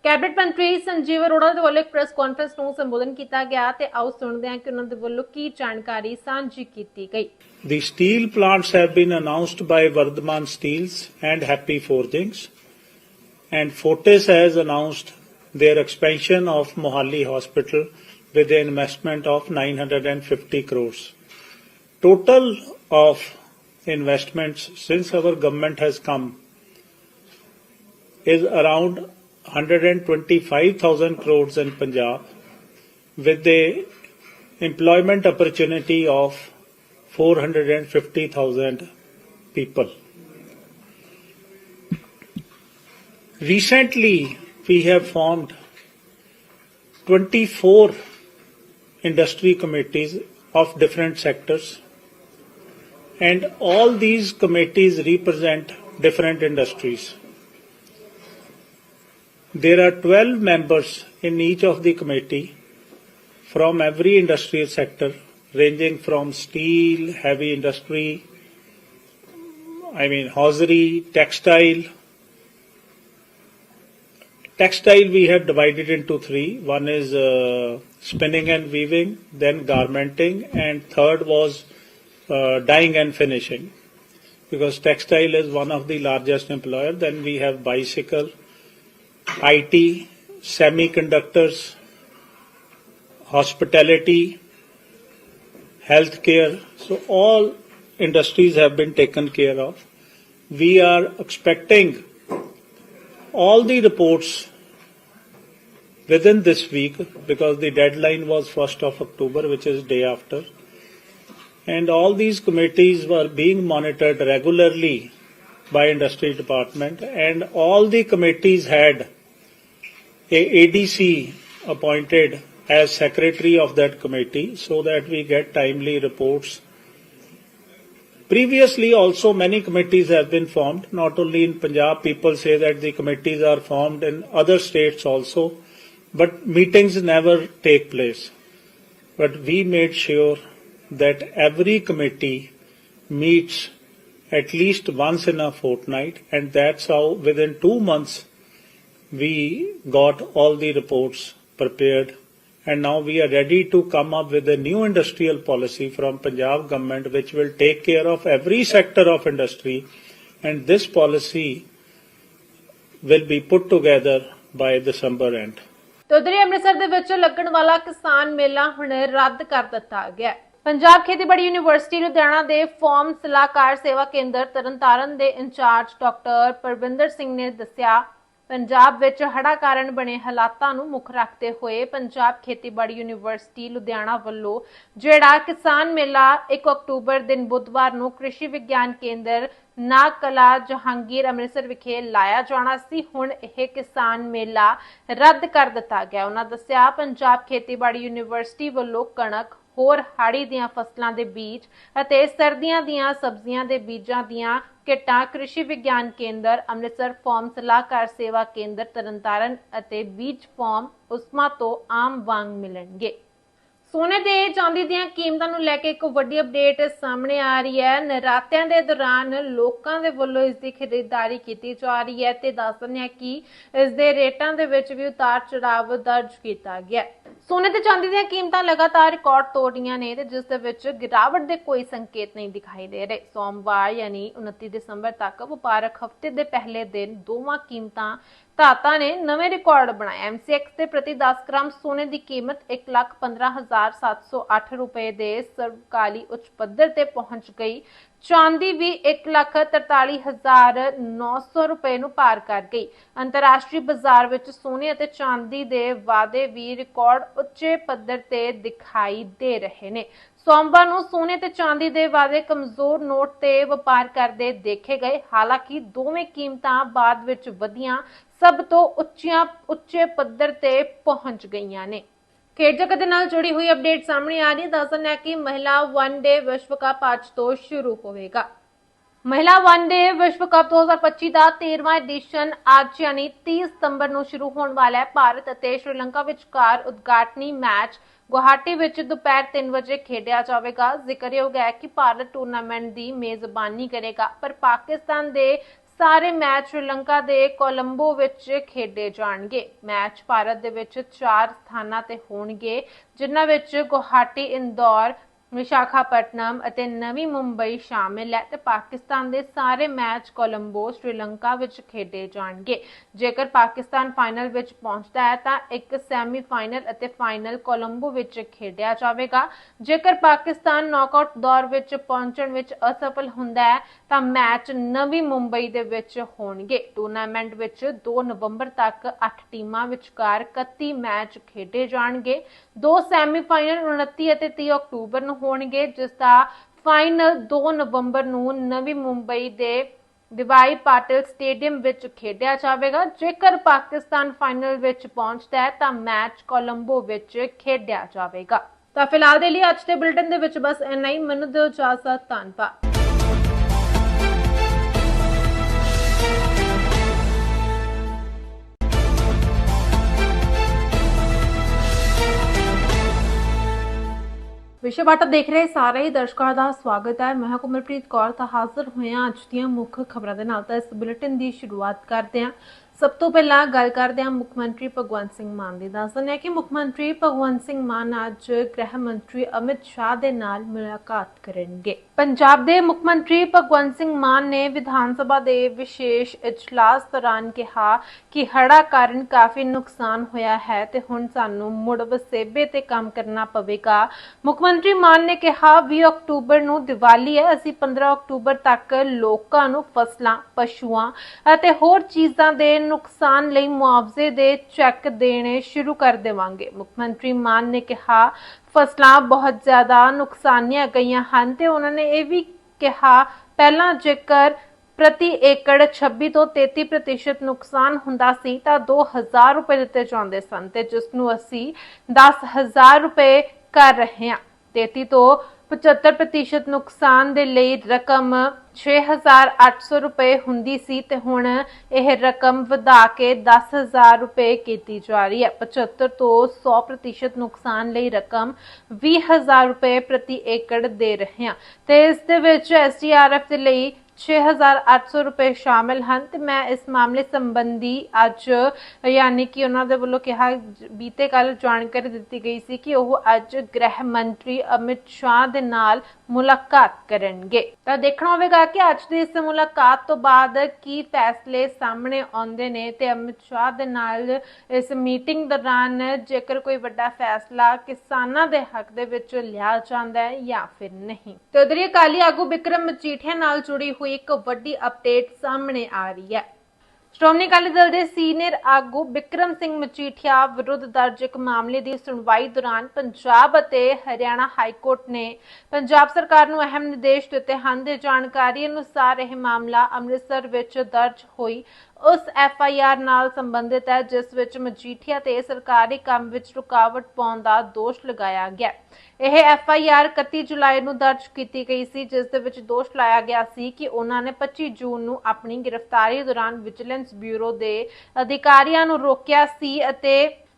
ਕੈਬਨਿਟ ਮੰਤਰੀ ਸੰਜੀਵ ਅਰੋੜਾ ਦੇ ਵੱਲੋਂ ਇੱਕ ਪ੍ਰੈਸ ਕਾਨਫਰੰਸ ਨੂੰ ਸੰਬੋਧਨ ਕੀਤਾ ਗਿਆ ਤੇ ਆਓ ਸੁਣਦੇ ਹਾਂ ਕਿ ਉਹਨਾਂ ਦੇ ਵੱਲੋਂ ਕੀ ਜਾਣਕਾਰੀ ਸਾਂਝੀ ਕੀਤੀ ਗਈ। The steel plants have been announced by Vardhman Steels and Happy Forgings, and Fortis has announced their expansion of Mohali Hospital with an investment of 950 crores. Total of investments since our government has come is around 125,000 crores in Punjab with the employment opportunity of 450,000 people. Recently, we have formed 24 industry committees of different sectors, and all these committees represent different industries. There are 12 members in each of the committee from every industrial sector, ranging from steel, heavy industry, I mean hosiery, textile. Textile we have divided into three. One is uh, spinning and weaving, then garmenting, and third was uh, dyeing and finishing. Because textile is one of the largest employer. Then we have bicycle, IT, semiconductors, hospitality, healthcare. So all industries have been taken care of. We are expecting all the reports within this week because the deadline was 1st of October, which is day after. And all these committees were being monitored regularly by industry department and all the committees had a ADC appointed as secretary of that committee so that we get timely reports. Previously also many committees have been formed, not only in Punjab, people say that the committees are formed in other states also, but meetings never take place. But we made sure that every committee meets at least once in a fortnight and that's how within two months we got all the reports prepared and now we are ready to come up with a new industrial policy from Punjab government which will take care of every sector of industry and this policy will be put together by December end. ਤੇ ਉਧਰ ਹੀ ਅੰਮ੍ਰਿਤਸਰ ਦੇ ਵਿੱਚ ਲੱਗਣ ਵਾਲਾ ਕਿਸਾਨ ਮੇਲਾ ਹੁਣ ਰੱਦ ਕਰ ਦਿੱਤਾ ਗਿਆ ਹੈ। ਪੰਜਾਬ ਖੇਤੀਬਾੜੀ ਯੂਨੀਵਰਸਿਟੀ ਲੁਧਿਆਣਾ ਦੇ ਫਾਰਮ ਸਲਾਹਕਾਰ ਸੇਵਾ ਕੇਂਦਰ ਤਰਨਤਾਰਨ ਦੇ ਇੰਚਾਰਜ ਡਾਕਟਰ ਪਰਵਿੰਦਰ ਸਿੰਘ ਨੇ ਦੱਸਿਆ ਪੰਜਾਬ ਵਿੱਚ ਹੜਾ ਕਾਰਨ ਬਣੇ ਹਾਲਾਤਾਂ ਨੂੰ ਮੁੱਖ ਰੱਖਦੇ ਹੋਏ ਪੰਜਾਬ ਖੇਤੀਬਾੜੀ ਯੂਨੀਵਰਸਿਟੀ ਲੁਧਿਆਣਾ ਵੱਲੋਂ ਜਿਹੜਾ ਕਿਸਾਨ ਮੇਲਾ 1 ਅਕਤੂਬਰ ਦਿਨ ਬੁੱਧਵਾਰ ਨੂੰ ਕ੍ਰਿਸ਼ੀ ਵਿਗਿਆਨ ਕੇਂਦਰ ਨਾ ਕਲਾ ਜਹਾਂਗੀਰ ਅੰਮ੍ਰਿਤਸਰ ਵਿਖੇ ਲਾਇਆ ਜਾਣਾ ਸੀ, ਹੁਣ ਇਹ ਕਿਸਾਨ ਮੇਲਾ ਰੱਦ ਕਰ ਦਿੱਤਾ ਗਿਆ। ਉਹਨਾਂ ਦੱਸਿਆ, ਪੰਜਾਬ ਖੇਤੀਬਾੜੀ ਯੂਨੀਵਰਸਿਟੀ ਵੱਲੋਂ ਕਣਕ ਹੋਰ ਹਾੜੀ ਦੀਆਂ ਫਸਲਾਂ ਦੇ ਬੀਜ ਅਤੇ ਸਰਦੀਆਂ ਦੀਆਂ ਸਬਜ਼ੀਆਂ ਦੇ ਬੀਜਾਂ ਦੀਆਂ ਕਿੱਟਾਂ ਕ੍ਰਿਸ਼ੀ ਵਿਗਿਆਨ ਕੇਂਦਰ, ਅੰਮ੍ਰਿਤਸਰ ਫਾਰਮ ਸਲਾਹਕਾਰ ਸੇਵਾ ਕੇਂਦਰ, ਤਰਨਤਾਰਨ ਅਤੇ ਬੀਜ ਫਾਰਮ ਉਸਮਾ ਤੋਂ ਆਮ ਵਾਂਗ ਮਿਲਣਗੇ ਸੋਨੇ ਦੇ ਚਾਂਦੀ ਦੀਆਂ ਕੀਮਤਾਂ ਨੂੰ ਲੈ ਕੇ ਇੱਕ ਵੱਡੀ ਅਪਡੇਟ ਸਾਹਮਣੇ ਆ ਰਹੀ ਹੈ ਨਰਾਤਿਆਂ ਦੇ ਦੌਰਾਨ ਲੋਕਾਂ ਦੇ ਵੱਲੋਂ ਇਸ ਦੀ ਖਰੀਦਦਾਰੀ ਕੀਤੀ ਜਾ ਰਹੀ ਹੈ ਤੇ ਦੱਸ ਦਿੰਦੇ ਕਿ ਇਸ ਦੇ ਰੇਟਾਂ ਦੇ ਵਿੱਚ ਵੀ ਉਤਾਰ ਚੜਾਵ ਦਰਜ ਕੀਤਾ ਗਿਆ ਹੈ। ਸੋਨੇ ਤੇ ਚਾਂਦੀ ਦੀਆਂ ਕੀਮਤਾਂ ਲਗਾਤਾਰ ਰਿਕਾਰਡ ਤੋੜ ਨੇ ਤੇ ਜਿਸ ਦੇ ਵਿੱਚ ਗਿਰਾਵਟ ਦੇ ਕੋਈ ਸੰਕੇਤ ਨਹੀਂ ਦਿਖਾਈ ਦੇ ਰਹੇ। ਸੋਮਵਾਰ ਯਾਨੀ 29 ਦਸੰਬਰ ਤੱਕ ਵਪਾਰਕ ਹਫ਼ਤੇ ਦੇ ਪਹਿਲੇ ਦਿਨ ਦੋਵਾਂ ਕੀਮਤਾਂ ਧਾਤਾਂ ਨੇ ਨਵੇਂ ਰਿਕਾਰਡ ਬਣਾਏ ਐਮਸੀਐਕਸ ਤੇ ਪ੍ਰਤੀ 10 ਗ੍ਰਾਮ ਸੋਨੇ ਦੀ ਕੀਮਤ 115708 ਰੁਪਏ ਦੇ ਸਰਵਕਾਲੀ ਉੱਚ ਪੱਧਰ ਤੇ ਪਹੁੰਚ ਗਈ। ਚਾਂਦੀ ਵੀ 143900 ਰੁਪਏ ਨੂੰ ਪਾਰ ਕਰ ਗਈ। ਅੰਤਰਰਾਸ਼ਟਰੀ ਬਾਜ਼ਾਰ ਵਿੱਚ ਸੋਨੇ ਅਤੇ ਚਾਂਦੀ ਦੇ ਵਾਅਦੇ ਵੀ ਰਿਕਾਰਡ ਉੱਚੇ ਪੱਧਰ ਤੇ ਦਿਖਾਈ ਦੇ ਰਹੇ ਨੇ। ਸੋਮਵਾਰ ਨੂੰ ਸੋਨੇ ਤੇ ਚਾਂਦੀ ਦੇ ਵਾਅਦੇ ਕਮਜ਼ੋਰ ਨੋਟ ਤੇ ਵਪਾਰ ਕਰਦੇ ਦੇਖੇ ਗਏ। ਹਾਲਾਂਕਿ ਦੋਵੇਂ ਕੀਮਤਾਂ ਬਾਅਦ ਵਿੱਚ ਵਧੀਆਂ, ਸਭ ਤੋਂ ਉੱਚੀਆਂ, ਉੱਚੇ ਪੱਧਰ ਤੇ ਪਹੁੰਚ ਗਈਆਂ ਨੇ। ਖੇਡ ਜਗਤ ਦੇ ਨਾਲ ਜੁੜੀ ਹੋਈ ਅਪਡੇਟ ਸਾਹਮਣੇ ਆ ਰਹੀ ਹੈ। ਦੱਸ ਦਿੰਦੇ ਕਿ ਮਹਿਲਾ ਵਨ ਡੇ ਵਿਸ਼ਵ ਕੱਪ ਅੱਜ ਤੋਂ ਸ਼ੁਰੂ ਹੋਵੇਗਾ। ਮਹਿਲਾ ਵਨ ਡੇ ਵਿਸ਼ਵ ਕੱਪ 2025 ਦਾ 13ਵਾਂ ਐਡੀਸ਼ਨ ਅੱਜ ਯਾਨੀ 30 ਸਤੰਬਰ ਨੂੰ ਸ਼ੁਰੂ ਹੋਣ ਵਾਲਾ ਹੈ। ਭਾਰਤ ਅਤੇ ਸ਼੍ਰੀਲੰਕਾ ਵਿਚਕਾਰ ਉਦਘਾਟਨੀ ਮੈਚ ਗੁਹਾਟੀ ਵਿੱਚ ਦੁਪਹਿਰ 3 ਵਜੇ ਖੇਡਿਆ ਜਾਵੇਗਾ। ਜ਼ਿਕਰਯੋਗ ਹੈ ਕਿ ਭਾਰਤ ਟੂਰਨਾਮੈਂਟ ਦੀ ਮੇਜ਼ਬਾਨੀ ਕਰੇਗਾ, ਪਰ ਪਾਕਿਸਤਾਨ ਦੇ ਸਾਰੇ ਮੈਚ ਸ਼੍ਰੀਲੰਕਾ ਦੇ ਕੋਲੰਬੋ ਵਿੱਚ ਖੇਡੇ ਜਾਣਗੇ। ਮੈਚ ਭਾਰਤ ਦੇ ਵਿੱਚ ਚਾਰ ਸਥਾਨਾਂ ਤੇ ਹੋਣਗੇ, ਜਿਨ੍ਹਾਂ ਵਿੱਚ ਗੁਹਾਟੀ, ਇੰਦੌਰ ਵਿਸ਼ਾਖਾਪਟਨਮ ਅਤੇ ਨਵੀਂ ਮੁੰਬਈ ਸ਼ਾਮਿਲ ਹੈ ਤੇ ਪਾਕਿਸਤਾਨ ਦੇ ਸਾਰੇ ਮੈਚ ਕੋਲੰਬੋ, ਸ਼੍ਰੀਲੰਕਾ ਵਿੱਚ ਖੇਡੇ ਜਾਣਗੇ। ਜੇਕਰ ਪਾਕਿਸਤਾਨ ਫਾਈਨਲ ਵਿੱਚ ਪਹੁੰਚਦਾ ਹੈ ਤਾਂ ਇੱਕ ਸੈਮੀਫਾਈਨਲ ਅਤੇ ਫਾਈਨਲ ਕੋਲੰਬੋ ਵਿੱਚ ਖੇਡਿਆ ਜਾਵੇਗਾ। ਜੇਕਰ ਪਾਕਿਸਤਾਨ ਨੌਕਆਊਟ ਦੌਰ ਵਿੱਚ ਪਹੁੰਚਣ ਵਿੱਚ ਅਸਫਲ ਹੁੰਦਾ ਹੈ, ਤਾਂ ਮੈਚ ਨਵੀਂ ਮੁੰਬਈ ਦੇ ਵਿੱਚ ਹੋਣਗੇ। ਟੂਰਨਾਮੈਂਟ ਵਿੱਚ 2 ਨਵੰਬਰ ਤੱਕ 8 ਟੀਮਾਂ ਵਿਚਕਾਰ 31 ਮੈਚ ਖੇਡੇ ਜਾਣਗੇ। ਦੋ ਸੈਮੀਫਾਈਨਲ 29 ਅਤੇ 30 ਅਕਤੂਬਰ ਨੂੰ ਹੋਣਗੇ, ਜਿਸ ਦਾ ਫਾਈਨਲ 2 ਨਵੰਬਰ ਨੂੰ ਨਵੀਂ ਮੁੰਬਈ ਦੇ ਦਿਵਾਈ ਪਾਟਿਲ ਸਟੇਡੀਅਮ ਵਿੱਚ ਖੇਡਿਆ ਜਾਵੇਗਾ। ਜੇਕਰ ਪਾਕਿਸਤਾਨ ਫਾਈਨਲ ਵਿੱਚ ਪਹੁੰਚਦਾ ਹੈ, ਤਾਂ ਮੈਚ ਕੋਲੰਬੋ ਵਿੱਚ ਖੇਡਿਆ ਜਾਵੇਗਾ। ਤਾਂ ਫਿਲਹਾਲ ਦੇ ਲਈ ਅੱਜ ਦੇ ਬੁਲੇਟਿਨ ਦੇ ਵਿੱਚ ਬਸ ਇੰਨਾ ਹੀ। ਮੈਨੂੰ ਦਿਓ ਇਜਾਜ਼ਤ, ਧੰਨਵਾਦ। ਵਿਸ਼ੇ ਬਾਟਾ ਦੇਖ ਰਹੇ ਸਾਰੇ ਦਰਸ਼ਕਾਂ ਦਾ ਸਵਾਗਤ ਹੈ। ਮੈਂ ਹਾਂ ਕੁਮਲਪ੍ਰੀਤ ਕੌਰ, ਤਾਂ ਹਾਜ਼ਰ ਹੋਇਆ ਅੱਜ ਦੀਆਂ ਮੁੱਖ ਖਬਰਾਂ ਦੇ ਨਾਲ। ਤਾਂ ਇਸ ਬੁਲੇਟਿਨ ਦੀ ਸ਼ੁਰੂਆਤ ਕਰਦੇ ਹਾਂ। ਸਭ ਤੋਂ ਪਹਿਲਾਂ ਗੱਲ ਕਰਦੇ ਹਾਂ ਮੁੱਖ ਮੰਤਰੀ ਭਗਵੰਤ ਸਿੰਘ ਮਾਨ ਦੀ। ਦੱਸ ਦਿੰਦੇ ਕਿ ਮੁੱਖ ਮੰਤਰੀ ਭਗਵੰਤ ਸਿੰਘ ਮਾਨ ਅੱਜ ਗ੍ਰਹਿ ਮੰਤਰੀ ਅਮਿਤ ਸ਼ਾਹ ਦੇ ਨਾਲ ਮੁਲਾਕਾਤ ਕਰਨਗੇ। ਪੰਜਾਬ ਦੇ ਮੁੱਖ ਮੰਤਰੀ ਭਗਵੰਤ ਸਿੰਘ ਮਾਨ ਨੇ ਵਿਧਾਨ ਸਭਾ ਦੇ ਵਿਸ਼ੇਸ਼ ਇਜਲਾਸ ਦੌਰਾਨ ਕਿਹਾ ਕਿ ਹੜਾ ਕਾਰਨ ਕਾਫੀ ਨੁਕਸਾਨ ਹੋਇਆ ਹੈ ਤੇ ਹੁਣ ਸਾਨੂੰ ਮੁੜ ਵਸੇਬੇ ਤੇ ਕੰਮ ਕਰਨਾ ਪਵੇਗਾ। ਮੁੱਖ ਮੰਤਰੀ ਮਾਨ ਨੇ ਕਿਹਾ 20 ਅਕਤੂਬਰ ਨੂੰ ਦੀਵਾਲੀ ਹੈ, ਅਸੀਂ 15 ਅਕਤੂਬਰ ਤੱਕ ਲੋਕਾਂ ਨੂੰ ਫਸਲਾਂ, ਪਸ਼ੂਆਂ ਅਤੇ ਹੋਰ ਚੀਜ਼ਾਂ ਦੇ ਨੁਕਸਾਨ ਲਈ ਮੁਆਵਜ਼ੇ ਦੇ ਚੈੱਕ ਦੇਣੇ ਸ਼ੁਰੂ ਕਰ ਦੇਵਾਂਗੇ। ਮੁੱਖ ਮੰਤਰੀ ਮਾਨ ਨੇ ਕਿਹਾ, ਫਸਲਾਂ ਬਹੁਤ ਜ਼ਿਆਦਾ ਨੁਕਸਾਨੀਆਂ ਗਈਆਂ ਹਨ ਤੇ ਉਹਨਾਂ ਨੇ ਇਹ ਵੀ ਕਿਹਾ, ਪਹਿਲਾਂ ਜੇਕਰ ਪ੍ਰਤੀ ਏਕੜ 26 ਤੋਂ 33% ਪ੍ਰਤੀਸ਼ਤ ਨੁਕਸਾਨ ਹੁੰਦਾ ਸੀ ਤਾਂ 2000 ਰੁਪਏ ਦਿੱਤੇ ਜਾਂਦੇ ਸਨ ਤੇ ਜਿਸ ਨੂੰ ਅਸੀਂ 10000 ਰੁਪਏ ਕਰ ਰਹੇ ਹਾਂ। 33 ਤੋਂ 75% ਨੁਕਸਾਨ ਦੇ ਲਈ ਰਕਮ 6800 ਰੁਪਏ ਹੁੰਦੀ ਸੀ ਤੇ ਹੁਣ ਇਹ ਰਕਮ ਵਧਾ ਕੇ 10000 ਰੁਪਏ ਕੀਤੀ ਜਾ ਰਹੀ ਹੈ। 75 ਤੋਂ 100% ਪ੍ਰਤੀਸ਼ਤ ਨੁਕਸਾਨ ਲਈ ਰਕਮ 20000 ਰੁਪਏ ਪ੍ਰਤੀ ਏਕੜ ਦੇ ਰਹੇ ਹਾਂ। ਤੇ ਇਸ ਦੇ ਵਿੱਚ ਐਸਡੀਆਰਐਫ ਦੇ ਲਈ 6800 ਰੁਪਏ ਸ਼ਾਮਿਲ ਹਨ ਤੇ ਮੈਂ ਇਸ ਮਾਮਲੇ ਸੰਬੰਧੀ ਅੱਜ, ਯਾਨੀ ਕਿ ਉਹਨਾਂ ਦੇ ਵੱਲੋਂ ਕਿਹਾ, ਬੀਤੇ ਕੱਲ ਜਾਣਕਾਰੀ ਦਿੱਤੀ ਗਈ ਸੀ ਕਿ ਉਹ ਅੱਜ ਗ੍ਰਹਿ ਮੰਤਰੀ ਅਮਿਤ ਸ਼ਾਹ ਦੇ ਨਾਲ ਮੁਲਾਕਾਤ ਕਰਨਗੇ। ਤਾਂ ਦੇਖਣਾ ਹੋਵੇਗਾ ਕਿ ਅੱਜ ਦੀ ਇਸ ਮੁਲਾਕਾਤ ਤੋਂ ਬਾਅਦ ਕੀ ਫੈਸਲੇ ਸਾਹਮਣੇ ਆਉਂਦੇ ਨੇ ਤੇ ਅਮਿਤ ਸ਼ਾਹ ਦੇ ਨਾਲ ਇਸ ਮੀਟਿੰਗ ਦੌਰਾਨ ਜੇਕਰ ਕੋਈ ਵੱਡਾ ਫੈਸਲਾ ਕਿਸਾਨਾਂ ਦੇ ਹੱਕ ਦੇ ਵਿੱਚ ਲਿਆ ਜਾਂਦਾ ਹੈ ਜਾਂ ਫਿਰ ਨਹੀਂ। ਤੇ ਉਧਰ ਅਕਾਲੀ ਆਗੂ ਬਿਕਰਮ ਮਜੀਠੀਆ ਨਾਲ ਜੁੜੀ ਹੋਈ ਇੱਕ ਵੱਡੀ ਅਪਡੇਟ ਸਾਹਮਣੇ ਆ ਰਹੀ ਹੈ। ਸ਼੍ਰੋਮਣੀ ਅਕਾਲੀ ਦਲ ਦੇ ਸੀਨੀਅਰ ਆਗੂ ਵਿਕਰਮ ਸਿੰਘ ਮਜੀਠੀਆ ਵਿਰੁੱਧ ਦਰਜ ਇੱਕ ਮਾਮਲੇ ਦੀ ਸੁਣਵਾਈ ਦੌਰਾਨ ਪੰਜਾਬ ਅਤੇ ਹਰਿਆਣਾ ਹਾਈ ਕੋਰਟ ਨੇ ਪੰਜਾਬ ਸਰਕਾਰ ਨੂੰ ਅਹਿਮ ਨਿਰਦੇਸ਼ ਦਿੱਤੇ ਹਨ। ਦੇ ਜਾਣਕਾਰੀ ਅਨੁਸਾਰ ਇਹ ਮਾਮਲਾ ਅੰਮ੍ਰਿਤਸਰ ਵਿੱਚ ਦਰਜ ਹੋਈ ਉਸ ਐਫ ਆਈ ਆਰ ਨਾਲ ਸੰਬੰਧਿਤ ਹੈ, ਜਿਸ ਵਿੱਚ ਮਜੀਠੀਆ ਤੇ ਸਰਕਾਰੀ ਕੰਮ ਵਿੱਚ ਰੁਕਾਵਟ ਪਾਉਣ ਦਾ ਦੋਸ਼ ਲਗਾਇਆ ਗਿਆ। ਇਹ ਐਫ ਆਈ ਆਰ 31 ਜੁਲਾਈ ਨੂੰ ਦਰਜ ਕੀਤੀ ਗਈ ਸੀ, ਜਿਸ ਦੇ ਵਿੱਚ ਦੋਸ਼ ਲਾਇਆ ਗਿਆ ਸੀ ਕਿ ਉਹਨਾਂ ਨੇ 25 ਜੂਨ ਨੂੰ ਆਪਣੀ ਗ੍ਰਿਫਤਾਰੀ ਦੌਰਾਨ ਵਿਜੀਲੈਂਸ ਬਿਊਰੋ ਦੇ ਅਧਿਕਾਰੀਆਂ ਨੂੰ ਰੋਕਿਆ ਸੀ ਅਤੇ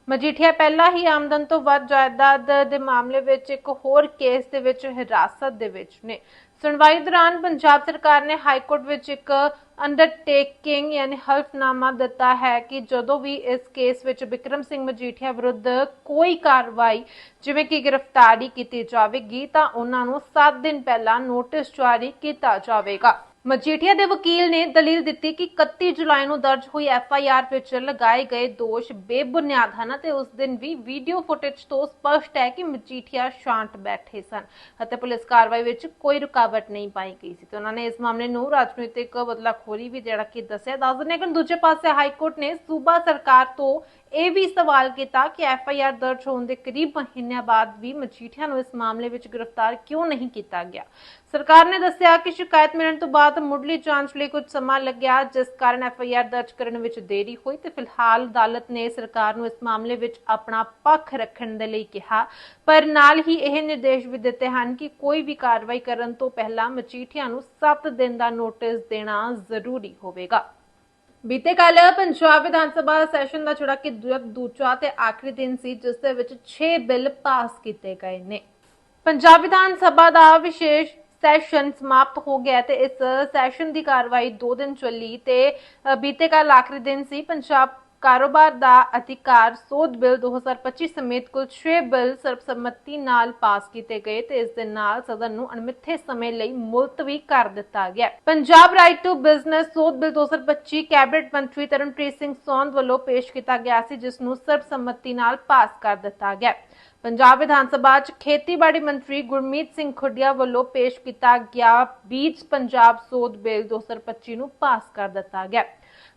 ਮਜੀਠੀਆ ਪਹਿਲਾਂ ਹੀ ਆਮਦਨ ਤੋਂ ਵੱਧ ਜਾਇਦਾਦ ਦੇ ਮਾਮਲੇ ਵਿੱਚ ਇੱਕ ਹੋਰ ਕੇਸ ਦੇ ਵਿੱਚ ਹਿਰਾਸਤ ਦੇ ਵਿੱਚ ਨੇ। ਸੁਣਵਾਈ ਦੌਰਾਨ ਪੰਜਾਬ ਸਰਕਾਰ ਨੇ ਹਾਈ ਕੋਰਟ ਵਿੱਚ ਇੱਕ ਅੰਡਰਟੇਕਿੰਗ ਯਾਨੀ ਹਲਫਨਾਮਾ ਦਿੱਤਾ ਹੈ ਕਿ ਜਦੋਂ ਵੀ ਇਸ ਕੇਸ ਵਿੱਚ ਵਿਕਰਮ ਸਿੰਘ ਮਜੀਠੀਆ ਵਿਰੁੱਧ ਕੋਈ ਕਾਰਵਾਈ, ਜਿਵੇਂ ਕਿ ਗ੍ਰਿਫਤਾਰੀ ਕੀਤੀ ਜਾਵੇਗੀ, ਤਾਂ ਉਹਨਾਂ ਨੂੰ 7 ਦਿਨ ਪਹਿਲਾਂ ਨੋਟਿਸ ਜਾਰੀ ਕੀਤਾ ਜਾਵੇਗਾ। ਮਜੀਠੀਆ ਦੇ ਵਕੀਲ ਨੇ ਦਲੀਲ ਦਿੱਤੀ ਕਿ 31 ਜੁਲਾਈ ਨੂੰ ਦਰਜ ਹੋਈ ਐਫ ਆਈ ਆਰ ਵਿੱਚ ਲਗਾਏ ਗਏ ਦੋਸ਼ ਬੇਬੁਨਿਆਦ ਹਨ ਅਤੇ ਉਸ ਦਿਨ ਵੀ ਵੀਡੀਓ ਫੁਟੇਜ ਤੋਂ ਸਪਸ਼ਟ ਹੈ ਕਿ ਮਜੀਠੀਆ ਸ਼ਾਂਤ ਬੈਠੇ ਸਨ ਅਤੇ ਪੁਲਿਸ ਕਾਰਵਾਈ ਵਿੱਚ ਕੋਈ ਰੁਕਾਵਟ ਨਹੀਂ ਪਾਈ ਗਈ ਸੀ। ਤੇ ਉਹਨਾਂ ਨੇ ਇਸ ਮਾਮਲੇ ਨੂੰ ਰਾਜਨੀਤਿਕ ਬਦਲਾਖੋਰੀ ਵੀ ਜਿਹੜਾ ਕਿ ਦੱਸਿਆ। ਦੱਸ ਦਿੰਦੇ ਕਿ ਦੂਜੇ ਪਾਸੇ ਹਾਈ ਕੋਰਟ ਨੇ ਸੂਬਾ ਸਰਕਾਰ ਤੋਂ ਇਹ ਵੀ ਸਵਾਲ ਕੀਤਾ ਕਿ ਐਫ ਆਈ ਆਰ ਦਰਜ ਹੋਣ ਦੇ ਕਰੀਬ ਮਹੀਨਿਆਂ ਬਾਅਦ ਵੀ ਮਜੀਠੀਆ ਨੂੰ ਇਸ ਮਾਮਲੇ ਵਿੱਚ ਗ੍ਰਿਫਤਾਰ ਕਿਉਂ ਨਹੀਂ ਕੀਤਾ ਗਿਆ? ਸਰਕਾਰ ਨੇ ਦੱਸਿਆ ਕਿ ਸ਼ਿਕਾਇਤ ਮਿਲਣ ਤੋਂ ਬਾਅਦ ਮੁੱਢਲੀ ਜਾਂਚ ਲਈ ਕੁਝ ਸਮਾਂ ਲੱਗਿਆ, ਜਿਸ ਕਾਰਨ ਐਫ ਆਈ ਆਰ ਦਰਜ ਕਰਨ ਵਿੱਚ ਦੇਰੀ ਹੋਈ ਤੇ ਫਿਲਹਾਲ ਅਦਾਲਤ ਨੇ ਸਰਕਾਰ ਨੂੰ ਇਸ ਮਾਮਲੇ ਵਿੱਚ ਆਪਣਾ ਪੱਖ ਰੱਖਣ ਦੇ ਲਈ ਕਿਹਾ। ਪਰ ਨਾਲ ਹੀ ਇਹ ਨਿਰਦੇਸ਼ ਵੀ ਦਿੱਤੇ ਹਨ ਕਿ ਕੋਈ ਵੀ ਕਾਰਵਾਈ ਕਰਨ ਤੋਂ ਪਹਿਲਾਂ ਮਜੀਠੀਆ ਨੂੰ 7 ਦਿਨ ਦਾ ਨੋਟਿਸ ਦੇਣਾ ਜ਼ਰੂਰੀ ਹੋਵੇਗਾ। ਬੀਤੇ ਕੱਲ ਪੰਜਾਬ ਵਿਧਾਨ ਸਭਾ ਸੈਸ਼ਨ ਦਾ ਜਿਹੜਾ ਕਿ ਦੂ- ਦੂਜਾ ਤੇ ਆਖਰੀ ਦਿਨ ਸੀ ਜਿਸ ਦੇ ਵਿੱਚ 6 ਬਿੱਲ ਪਾਸ ਕੀਤੇ ਗਏ ਨੇ। ਪੰਜਾਬ ਵਿਧਾਨ ਸਭਾ ਦਾ ਵਿਸ਼ੇਸ਼ ਸੈਸ਼ਨ ਸਮਾਪਤ ਹੋ ਗਿਆ ਤੇ ਇਸ ਸੈਸ਼ਨ ਦੀ ਕਾਰਵਾਈ 2 ਦਿਨ ਚੱਲੀ ਤੇ ਅ, ਬੀਤੇ ਕੱਲ ਆਖਰੀ ਦਿਨ ਸੀ। ਪੰਜਾਬ ਕਾਰੋਬਾਰ ਦਾ ਅਧਿਕਾਰ ਸੋਧ ਬਿੱਲ 2025 ਸਮੇਤ ਕੁੱਲ 6 ਬਿੱਲ ਸਰਬਸੰਮਤੀ ਨਾਲ ਪਾਸ ਕੀਤੇ ਗਏ ਤੇ ਇਸ ਦੇ ਨਾਲ ਸਦਨ ਨੂੰ ਅਣਮਿੱਥੇ ਸਮੇਂ ਲਈ ਮੁਲਤਵੀ ਕਰ ਦਿੱਤਾ ਗਿਆ। ਪੰਜਾਬ ਰਾਈਟ ਟੂ ਬਿਜ਼ਨਸ ਸੋਧ ਬਿੱਲ 2025 ਕੈਬਨਿਟ ਮੰਤਰੀ ਤਰਨਪ੍ਰੀਤ ਸਿੰਘ ਸੌਂਦ ਵੱਲੋਂ ਪੇਸ਼ ਕੀਤਾ ਗਿਆ ਸੀ, ਜਿਸ ਨੂੰ ਸਰਬਸੰਮਤੀ ਨਾਲ ਪਾਸ ਕਰ ਦਿੱਤਾ ਗਿਆ। ਪੰਜਾਬ ਵਿਧਾਨ ਸਭਾ 'ਚ ਖੇਤੀਬਾੜੀ ਮੰਤਰੀ ਗੁਰਮੀਤ ਸਿੰਘ ਖੁੱਡੀਆ ਵੱਲੋਂ ਪੇਸ਼ ਕੀਤਾ ਗਿਆ ਬੀਜ ਪੰਜਾਬ ਸੋਧ ਬਿੱਲ 2025 ਨੂੰ ਪਾਸ ਕਰ ਦਿੱਤਾ ਗਿਆ।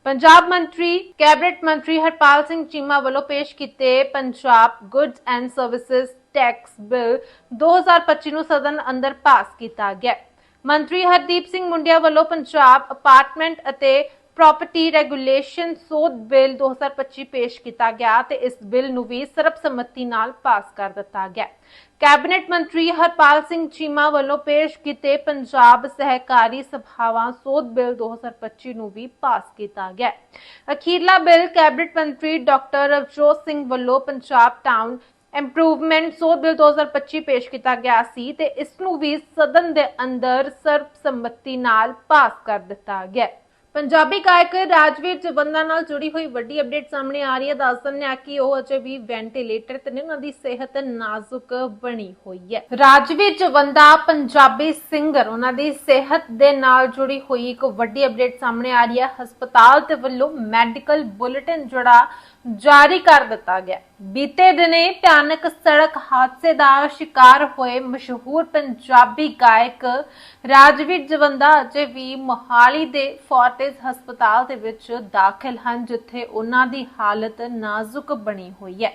ਪੰਜਾਬ ਮੰਤਰੀ, ਕੈਬਨਿਟ ਮੰਤਰੀ ਹਰਪਾਲ ਸਿੰਘ ਚੀਮਾ ਵੱਲੋਂ ਪੇਸ਼ ਕੀਤੇ Punjab goods and services tax bill 2025 ਨੂੰ ਸਦਨ ਅੰਦਰ ਪਾਸ ਕੀਤਾ ਗਿਆ। ਮੰਤਰੀ ਹਰਦੀਪ ਸਿੰਘ ਮੁੰਡਿਆ ਵੱਲੋਂ ਪੰਜਾਬ ਅਪਾਰਟਮੈਂਟ ਅਤੇ ਪ੍ਰਾਪਰਟੀ ਰੈਗੂਲੇਸ਼ਨ ਸੋਧ ਬਿੱਲ 2025 ਪੇਸ਼ ਕੀਤਾ ਗਿਆ ਤੇ ਇਸ ਬਿੱਲ ਨੂੰ ਵੀ ਸਰਬਸੰਮਤੀ ਨਾਲ ਪਾਸ ਕਰ ਦਿੱਤਾ ਗਿਆ। ਕੈਬਨਿਟ ਮੰਤਰੀ ਹਰਪਾਲ ਸਿੰਘ ਚੀਮਾ ਵੱਲੋਂ ਪੇਸ਼ ਕੀਤੇ ਪੰਜਾਬ ਸਹਿਕਾਰੀ ਸਭਾਵਾਂ ਸੋਧ ਬਿੱਲ 2025 ਨੂੰ ਵੀ ਪਾਸ ਕੀਤਾ ਗਿਆ। ਅਖੀਰਲਾ ਬਿੱਲ ਕੈਬਨਿਟ ਮੰਤਰੀ ਡਾਕਟਰ ਰਵਜੋਤ ਸਿੰਘ ਵੱਲੋਂ ਪੰਜਾਬ ਟਾਊਨ ਇੰਪਰੂਵਮੈਂਟ ਸੋਧ ਬਿੱਲ 2025 ਪੇਸ਼ ਕੀਤਾ ਗਿਆ ਸੀ ਤੇ ਇਸ ਨੂੰ ਵੀ ਸਦਨ ਦੇ ਅੰਦਰ ਸਰਬਸੰਮਤੀ ਨਾਲ ਪਾਸ ਕਰ ਦਿੱਤਾ ਗਿਆ। ਪੰਜਾਬੀ ਗਾਇਕ ਰਾਜਵੀਰ ਜਵੰਦਾ ਨਾਲ ਜੁੜੀ ਹੋਈ ਵੱਡੀ ਅਪਡੇਟ ਸਾਹਮਣੇ ਆ ਰਹੀ ਹੈ। ਦੱਸ ਦਿੰਦੇ ਆ ਕਿ ਉਹ ਅਜੇ ਵੀ ਵੈਂਟੀਲੇਟਰ ਤੇ ਨੇ, ਉਹਨਾਂ ਦੀ ਸਿਹਤ ਨਾਜ਼ੁਕ ਬਣੀ ਹੋਈ ਹੈ। ਰਾਜਵੀਰ ਜਵੰਦਾ ਪੰਜਾਬੀ ਸਿੰਗਰ ਉਹਨਾਂ ਦੀ ਸਿਹਤ ਦੇ ਨਾਲ ਜੁੜੀ ਹੋਈ ਇੱਕ ਵੱਡੀ ਅਪਡੇਟ ਸਾਹਮਣੇ ਆ ਰਹੀ ਹੈ। ਹਸਪਤਾਲ ਤੇ ਵੱਲੋਂ ਮੈਡੀਕਲ ਬੁਲੇਟਿਨ ਜਿਹੜਾ ਜਾਰੀ ਕਰ ਦਿੱਤਾ ਗਿਆ। ਬੀਤੇ ਦਿਨੇ ਭਿਆਨਕ ਸੜਕ ਹਾਦਸੇ ਦਾ ਸ਼ਿਕਾਰ ਹੋਏ ਮਸ਼ਹੂਰ ਪੰਜਾਬੀ ਗਾਇਕ ਰਾਜਵੀਰ ਜਵੰਦਾ ਅਜੇ ਵੀ ਮੋਹਾਲੀ ਦੇ ਫੋਰਟਿਸ ਹਸਪਤਾਲ ਦੇ ਵਿੱਚ ਦਾਖਲ ਹਨ, ਜਿੱਥੇ ਉਹਨਾਂ ਦੀ ਹਾਲਤ ਨਾਜ਼ੁਕ ਬਣੀ ਹੋਈ ਹੈ।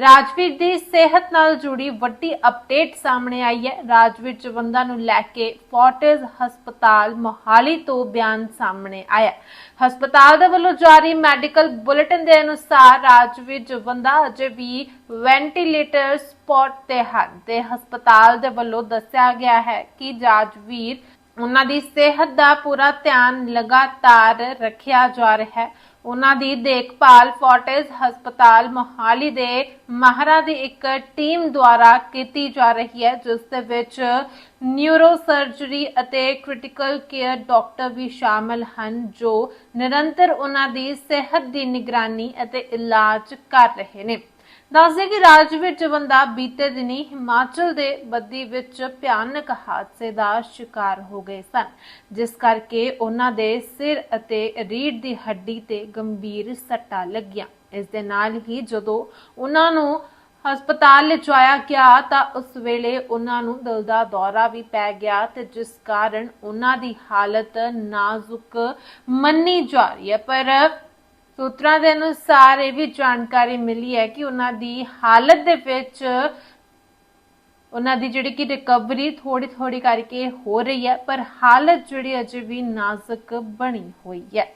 ਰਾਜਵੀਰ ਦੀ ਸਿਹਤ ਨਾਲ ਜੁੜੀ ਵੱਡੀ ਅਪਡੇਟ ਸਾਹਮਣੇ ਆਈ ਹੈ। ਰਾਜਵੀਰ ਜਵੰਦਾ ਨੂੰ ਲੈ ਕੇ ਫੋਰਟਿਸ ਹਸਪਤਾਲ ਮੋਹਾਲੀ ਤੋਂ ਬਿਆਨ ਸਾਹਮਣੇ ਆਇਆ। ਹਸਪਤਾਲ ਦੇ ਵੱਲੋਂ ਜਾਰੀ ਮੈਡੀਕਲ ਬੁਲੇਟਿਨ ਦੇ ਅਨੁਸਾਰ ਰਾਜਵੀਰ ਬੰਦਾ ਅਜੇ ਵੀ ਵੈਂਟੀਲੇਟਰ ਸਪੋਟ ਤੇ ਹਨ ਤੇ ਹਸਪਤਾਲ ਦੇ ਵੱਲੋਂ ਦੱਸਿਆ ਗਿਆ ਹੈ ਕਿ ਰਾਜਵੀਰ, ਉਹਨਾਂ ਦੀ ਸਿਹਤ ਦਾ ਪੂਰਾ ਧਿਆਨ ਲਗਾਤਾਰ ਰੱਖਿਆ ਜਾ ਰਿਹਾ ਹੈ। ਉਹਨਾਂ ਦੀ ਦੇਖਭਾਲ ਫੋਰਟਿਸ ਹਸਪਤਾਲ ਮੋਹਾਲੀ ਦੇ ਮਾਹਰਾਂ ਦੀ ਇੱਕ ਟੀਮ ਦੁਆਰਾ ਕੀਤੀ ਜਾ ਰਹੀ ਹੈ, ਜਿਸ ਦੇ ਵਿੱਚ ਨਿਊਰੋ ਸਰਜਰੀ ਅਤੇ ਕ੍ਰਿਟੀਕਲ ਕੇਅਰ ਡਾਕਟਰ ਵੀ ਸ਼ਾਮਲ ਹਨ, ਜੋ ਨਿਰੰਤਰ ਉਹਨਾਂ ਦੀ ਸਿਹਤ ਦੀ ਨਿਗਰਾਨੀ ਅਤੇ ਇਲਾਜ ਕਰ ਰਹੇ ਨੇ। ਦੱਸਦੇ ਕਿ ਰਾਜ ਵਿੱਚ ਬੰਦਾ ਬੀਤੇ ਦਿਨੀ ਹਿਮਾਚਲ ਦੇ ਬੱਦੀ ਵਿੱਚ ਭਿਆਨਕ ਹਾਦਸੇ ਦਾ ਸ਼ਿਕਾਰ ਹੋ ਗਏ ਸਨ, ਜਿਸ ਕਰਕੇ ਉਹਨਾਂ ਦੇ ਸਿਰ ਅਤੇ ਰੀੜ੍ਹ ਦੀ ਹੱਡੀ ਤੇ ਗੰਭੀਰ ਸੱਟਾਂ ਲੱਗੀਆਂ। ਇਸ ਦੇ ਨਾਲ ਹੀ ਜਦੋਂ ਉਹਨਾਂ ਨੂੰ ਹਸਪਤਾਲ ਲਿਜਾਇਆ ਗਿਆ ਤਾਂ ਉਸ ਵੇਲੇ ਉਹਨਾਂ ਨੂੰ ਦਿਲ ਦਾ ਦੌਰਾ ਵੀ ਪੈ ਗਿਆ ਤੇ ਜਿਸ ਕਾਰਨ ਉਹਨਾਂ ਦੀ ਹਾਲਤ ਨਾਜ਼ੁਕ ਮੰਨੀ ਜਾ ਰਹੀ ਹੈ। ਪਰ ਸੂਤਰਾਂ ਦੇ ਅਨੁਸਾਰ ਇਹ ਵੀ ਜਾਣਕਾਰੀ ਮਿਲੀ ਹੈ ਕਿ ਉਹਨਾਂ ਦੀ ਹਾਲਤ ਦੇ ਵਿੱਚ ਉਹਨਾਂ ਦੀ ਜਿਹੜੀ ਕਿ ਰਿਕਵਰੀ ਥੋੜੀ ਥੋੜੀ ਕਰਕੇ ਹੋ ਰਹੀ ਹੈ, ਪਰ ਹਾਲਤ ਜਿਹੜੀ ਅਜੇ ਵੀ ਨਾਜ਼ੁਕ ਬਣੀ ਹੋਈ ਹੈ।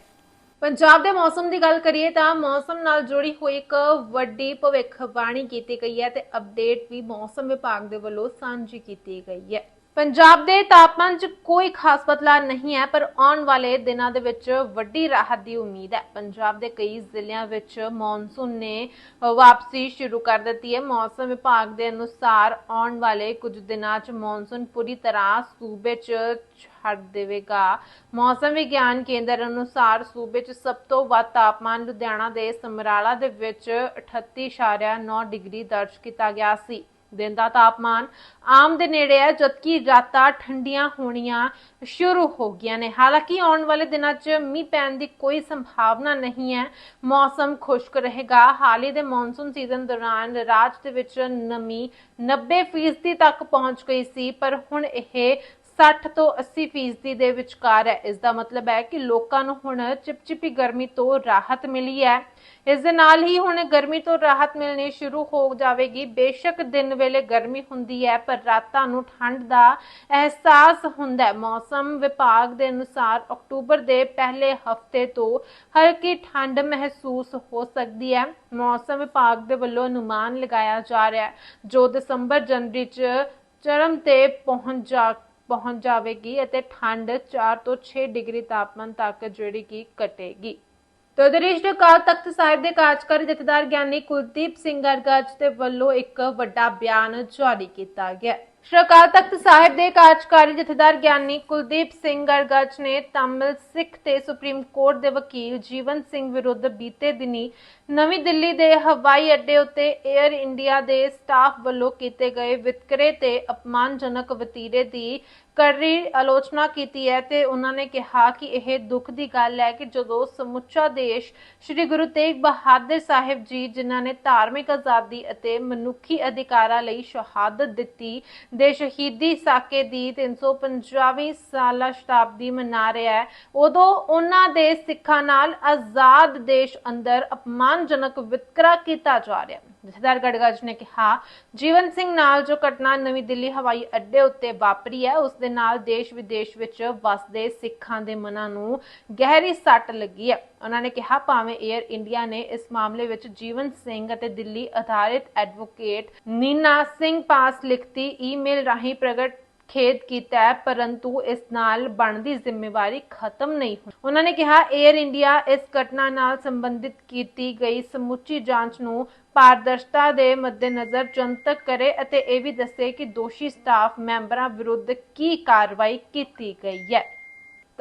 ਪੰਜਾਬ ਦੇ ਮੌਸਮ ਦੀ ਗੱਲ ਕਰੀਏ ਤਾਂ ਮੌਸਮ ਨਾਲ ਜੁੜੀ ਹੋਈ ਇੱਕ ਵੱਡੀ ਭਵਿੱਖਬਾਣੀ ਕੀਤੀ ਗਈ ਹੈ ਤੇ ਅਪਡੇਟ ਵੀ ਮੌਸਮ ਵਿਭਾਗ ਦੇ ਵੱਲੋਂ ਸਾਂਝੀ ਕੀਤੀ ਗਈ ਹੈ। ਪੰਜਾਬ ਦੇ ਤਾਪਮਾਨ 'ਚ ਕੋਈ ਖਾਸ ਬਦਲਾਅ ਨਹੀਂ ਹੈ, ਪਰ ਆਉਣ ਵਾਲੇ ਦਿਨਾਂ ਦੇ ਵਿੱਚ ਵੱਡੀ ਰਾਹਤ ਦੀ ਉਮੀਦ ਹੈ। ਪੰਜਾਬ ਦੇ ਕਈ ਜ਼ਿਲ੍ਹਿਆਂ ਵਿੱਚ ਮੌਨਸੂਨ ਨੇ ਵਾਪਸੀ ਸ਼ੁਰੂ ਕਰ ਦਿੱਤੀ ਹੈ। ਮੌਸਮ ਵਿਭਾਗ ਦੇ ਅਨੁਸਾਰ ਆਉਣ ਵਾਲੇ ਕੁਝ ਦਿਨਾਂ 'ਚ ਮੌਨਸੂਨ ਪੂਰੀ ਤਰ੍ਹਾਂ ਸੂਬੇ 'ਚ ਛੱਡ ਦੇਵੇਗਾ। ਮੌਸਮ ਵਿਗਿਆਨ ਕੇਂਦਰ ਅਨੁਸਾਰ ਸੂਬੇ 'ਚ ਸਭ ਤੋਂ ਵੱਧ ਤਾਪਮਾਨ ਲੁਧਿਆਣਾ ਦੇ ਸਮਰਾਲਾ ਦੇ ਵਿੱਚ 38.9 ਡਿਗਰੀ ਦਰਜ ਕੀਤਾ ਗਿਆ ਸੀ। ਦਿਨ ਦਾ ਤਾਪਮਾਨ ਆਮ ਦੇ ਨੇੜੇ ਹੈ, ਜਦਕਿ ਰਾਤਾਂ ਠੰਡੀਆਂ ਹੋਣੀਆਂ ਸ਼ੁਰੂ ਹੋ ਗਈਆਂ ਨੇ। ਹਾਲਾਂਕਿ ਆਉਣ ਵਾਲੇ ਦਿਨਾਂ 'ਚ ਮੀਂਹ ਪੈਣ ਦੀ ਕੋਈ ਸੰਭਾਵਨਾ ਨਹੀਂ ਹੈ। ਮੌਸਮ ਖੁਸ਼ਕ ਰਹੇਗਾ। ਹਾਲ ਦੇ ਮੌਨਸੂਨ ਸੀਜ਼ਨ ਦੌਰਾਨ ਰਾਜ ਦੇ ਵਿੱਚ ਨਮੀ 90% ਤੱਕ ਪਹੁੰਚ ਗਈ ਸੀ, ਪਰ ਹੁਣ ਇਹ 60 ਤੋਂ 80 ਫੀਸਦੀ ਦੇ ਵਿਚਕਾਰ ਹੈ। ਇਸ ਦਾ ਮਤਲਬ ਹੈ ਕਿ ਲੋਕਾਂ ਨੂੰ ਹੁਣ ਚਿਪਚਿਪੀ ਗਰਮੀ ਤੋਂ ਰਾਹਤ ਮਿਲੀ ਹੈ। ਇਸ ਦੇ ਨਾਲ ਹੀ ਹੁਣ ਗਰਮੀ ਤੋਂ ਰਾਹਤ ਮਿਲਣੀ ਸ਼ੁਰੂ ਹੋ ਜਾਵੇਗੀ। ਬੇਸ਼ੱਕ ਦਿਨ ਵੇਲੇ ਗਰਮੀ ਹੁੰਦੀ ਹੈ, ਪਰ ਰਾਤਾਂ ਨੂੰ ਠੰਡ ਦਾ ਅਹਿਸਾਸ ਹੁੰਦਾ ਹੈ। ਮੌਸਮ ਵਿਭਾਗ ਦੇ ਅਨੁਸਾਰ ਅਕਤੂਬਰ ਦੇ ਪਹਿਲੇ ਹਫ਼ਤੇ ਤੋਂ ਹਲਕੀ ਠੰਡ ਮਹਿਸੂਸ ਹੋ ਸਕਦੀ ਹੈ। ਮੌਸਮ ਵਿਭਾਗ ਦੇ ਵੱਲੋਂ ਅਨੁਮਾਨ ਲਗਾਇਆ ਜਾ ਰਿਹਾ ਹੈ। ਜੋ ਦਸੰਬਰ ਜਨਵਰੀ ਚ ਚਰਮ ਤੇ ਪਹੁੰਚ ਜਾ ਪਹੁੰਚ ਜਾਵੇਗੀ ਅਤੇ ਠੰਡ 4 ਤੋਂ 6 ਡਿਗਰੀ ਤਾਪਮਾਨ ਤੱਕ ਜਿਹੜੀ ਕਿ ਘਟੇਗੀ ਤੋ ਦਰਿਸ਼ਟ ਅਕਾਲ ਤਖਤ ਸਾਹਿਬ ਦੇ ਕਾਰਜਕਾਰੀ ਜਥੇਦਾਰ ਗਿਆਨੀ ਕੁਲਦੀਪ ਸਿੰਘ ਗਰਗਜ ਦੇ ਵੱਲੋਂ ਇੱਕ ਵੱਡਾ ਬਿਆਨ ਜਾਰੀ ਕੀਤਾ ਗਿਆ। ਸ਼੍ਰੀ ਤਖਤ ਸਾਹਿਬ ਦੇ ਕਾਰਜਕਾਰੀ ਜਥੇਦਾਰ ਗਿਆਨੀ ਕੁਲਦੀਪ ਸਿੰਘ ਗਰਗਜ ਨੇ ਤਾਮਿਲ ਸਿੱਖ ਤੇ ਸੁਪਰੀਮ ਕੋਰਟ ਦੇ ਵਕੀਲ ਜੀਵਨ ਸਿੰਘ ਵਿਰੁੱਧ ਬੀਤੇ ਦਿਨੀ ਨਵੀਂ ਦਿੱਲੀ ਦੇ ਹਵਾਈ ਅੱਡੇ ਉੱਤੇ 에ਅਰ ਇੰਡੀਆ ਦੇ ਸਟਾਫ ਵੱਲੋਂ ਕੀਤੇ ਗਏ ਵਿਤਕਰੇ ਤੇ ਅਪਮਾਨਜਨਕ ਵਤੀਰੇ ਦੀ ਕਰੜੀ ਆਲੋਚਨਾ ਕੀਤੀ ਹੈ ਤੇ ਉਹਨਾਂ ਨੇ ਕਿਹਾ ਕਿ ਇਹ ਦੁੱਖ ਦੀ ਗੱਲ ਹੈ ਕਿ ਜਦੋਂ ਸਮੁੱਚਾ ਦੇਸ਼ ਸ੍ਰੀ ਗੁਰੂ ਤੇਗ ਬਹਾਦਰ ਸਾਹਿਬ ਜੀ, ਜਿਨ੍ਹਾਂ ਨੇ ਧਾਰਮਿਕ ਆਜ਼ਾਦੀ ਅਤੇ ਮਨੁੱਖੀ ਅਧਿਕਾਰਾਂ ਲਈ ਸ਼ਹਾਦਤ ਦਿੱਤੀ, ਦੇ ਸ਼ਹੀਦੀ ਸਾਕੇ ਦੀ 350ਵੀਂ ਸਾਲਾ ਸ਼ਤਾਬਦੀ ਮਨਾ ਰਿਹਾ ਹੈ, ਉਦੋਂ ਉਹਨਾਂ ਦੇ ਸਿੱਖਾਂ ਨਾਲ ਆਜ਼ਾਦ ਦੇਸ਼ ਅੰਦਰ ਅਪਮਾਨਜਨਕ ਵਿਤਕਰਾ ਕੀਤਾ ਜਾ ਰਿਹਾ ਹੈ। ਜਥੇਦਾਰ ਗੜਗੜ ਨੇ ਕਿਹਾ ਜੀਵਨ ਸਿੰਘ ਨਾਲ ਜੋ ਘਟਨਾ ਨਵੀਂ ਦਿੱਲੀ ਹਵਾਈ ਅੱਡੇ ਉੱਤੇ ਵਾਪਰੀ ਹੈ, ਉਸ ਦੇ ਨਾਲ ਦੇਸ਼ ਵਿਦੇਸ਼ ਵਿੱਚ ਵਸਦੇ ਸਿੱਖਾਂ ਦੇ ਮਨਾਂ ਨੂੰ ਗਹਿਰੀ ਸੱਟ ਲੱਗੀ ਹੈ। ਉਹਨਾਂ ਨੇ ਕਿਹਾ, ਭਾਵੇਂ 에ਅਰ ਇੰਡੀਆ ਨੇ ਇਸ ਮਾਮਲੇ ਵਿੱਚ ਜੀਵਨ ਸਿੰਘ ਅਤੇ ਦਿੱਲੀ ਆਧਾਰਿਤ ਐਡਵੋਕੇਟ ਨੀਨਾ ਸਿੰਘ ਪਾਸ ਲਿਖਤੀ ਈਮੇਲ ਰਾਹੀਂ ਪ੍ਰਗਟ ਖੇਦ ਕੀਤਾ ਹੈ, ਪਰੰਤੂ ਇਸ ਨਾਲ ਬਣਦੀ ਜ਼ਿੰਮੇਵਾਰੀ ਖਤਮ ਨਹੀਂ ਹੋਈ। ਉਹਨਾਂ ਨੇ ਕਿਹਾ 에ਅਰ ਇੰਡੀਆ ਇਸ ਘਟਨਾ ਨਾਲ ਸੰਬੰਧਿਤ ਕੀਤੀ ਗਈ ਸਮੁੱਚੀ ਜਾਂਚ ਨੂੰ ਪਾਰਦਰਸ਼ਤਾ ਦੇ ਮੱਦੇਨਜ਼ਰ ਜਨਤਕ ਕਰੇ ਅਤੇ ਇਹ ਵੀ ਦੱਸੇ ਕਿ ਦੋਸ਼ੀ ਸਟਾਫ ਮੈਂਬਰਾਂ ਵਿਰੁੱਧ ਕੀ ਕਾਰਵਾਈ ਕੀਤੀ ਗਈ ਹੈ।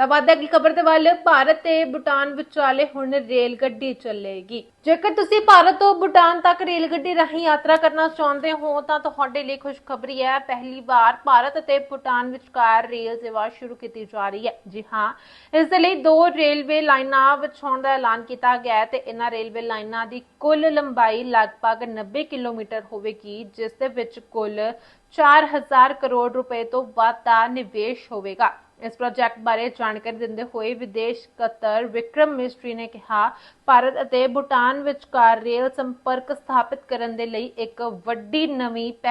ਤਾਂ ਬਾਅਦ ਅਗਲੀ ਖਬਰ ਦੇ ਵੱਲ? ਭਾਰਤ ਤੇ ਭੂਟਾਨ ਵਿਚਾਲੇ ਹੁਣ ਰੇਲ ਗੱਡੀ ਚੱਲੇਗੀ। ਜੇਕਰ ਤੁਸੀਂ ਭਾਰਤ ਤੋਂ ਭੂਟਾਨ ਤੱਕ ਰੇਲ ਗੱਡੀ ਰਾਹੀਂ ਯਾਤਰਾ ਕਰਨਾ ਚਾਹੁੰਦੇ ਹੋ, ਤਾਂ ਤੁਹਾਡੇ ਲਈ ਖੁਸ਼ਖਬਰੀ ਹੈ। ਪਹਿਲੀ ਵਾਰ ਭਾਰਤ ਅਤੇ ਭੂਟਾਨ ਵਿਚਕਾਰ ਰੇਲ ਸੇਵਾ ਸ਼ੁਰੂ ਕੀਤੀ ਜਾ ਰਹੀ ਹੈ। ਜੀ ਹਾਂ, ਇਸ ਦੇ ਲਈ ਦੋ ਰੇਲਵੇ ਲਾਈਨਾਂ ਵਿਛਾਉਣ ਦਾ ਐਲਾਨ ਕੀਤਾ ਗਿਆ ਹੈ ਤੇ ਇਹਨਾਂ ਰੇਲਵੇ ਲਾਈਨਾਂ ਦੀ ਕੁੱਲ ਲੰਬਾਈ ਲਗਭਗ 90 ਕਿਲੋਮੀਟਰ ਹੋਵੇਗੀ, ਜਿਸ ਦੇ ਵਿੱਚ ਕੁੱਲ 4000 ਕਰੋੜ ਰੁਪਏ ਤੋਂ ਵੱਧ ਦਾ ਨਿਵੇਸ਼ ਹੋਵੇਗਾ। ਇਸ ਪ੍ਰੋਜੈਕਟ ਬਾਰੇ ਜਾਣਕਾਰੀ ਦਿੰਦੇ ਹੋਏ ਵਿਦੇਸ਼ ਸਕੱਤਰ ਵਿਕਰਮ ਮਿਸਟਰੀ ਨੇ ਕਿਹਾ, ਭਾਰਤ ਅਤੇ ਭੂਟਾਨ ਵਿਚਕਾਰ ਰੇਲ ਸੰਪਰਕ ਸਥਾਪਿਤ ਕਰਨ ਦੇ ਲਈ ਇੱਕ ਵੱਡੀ ਨਵੀਂ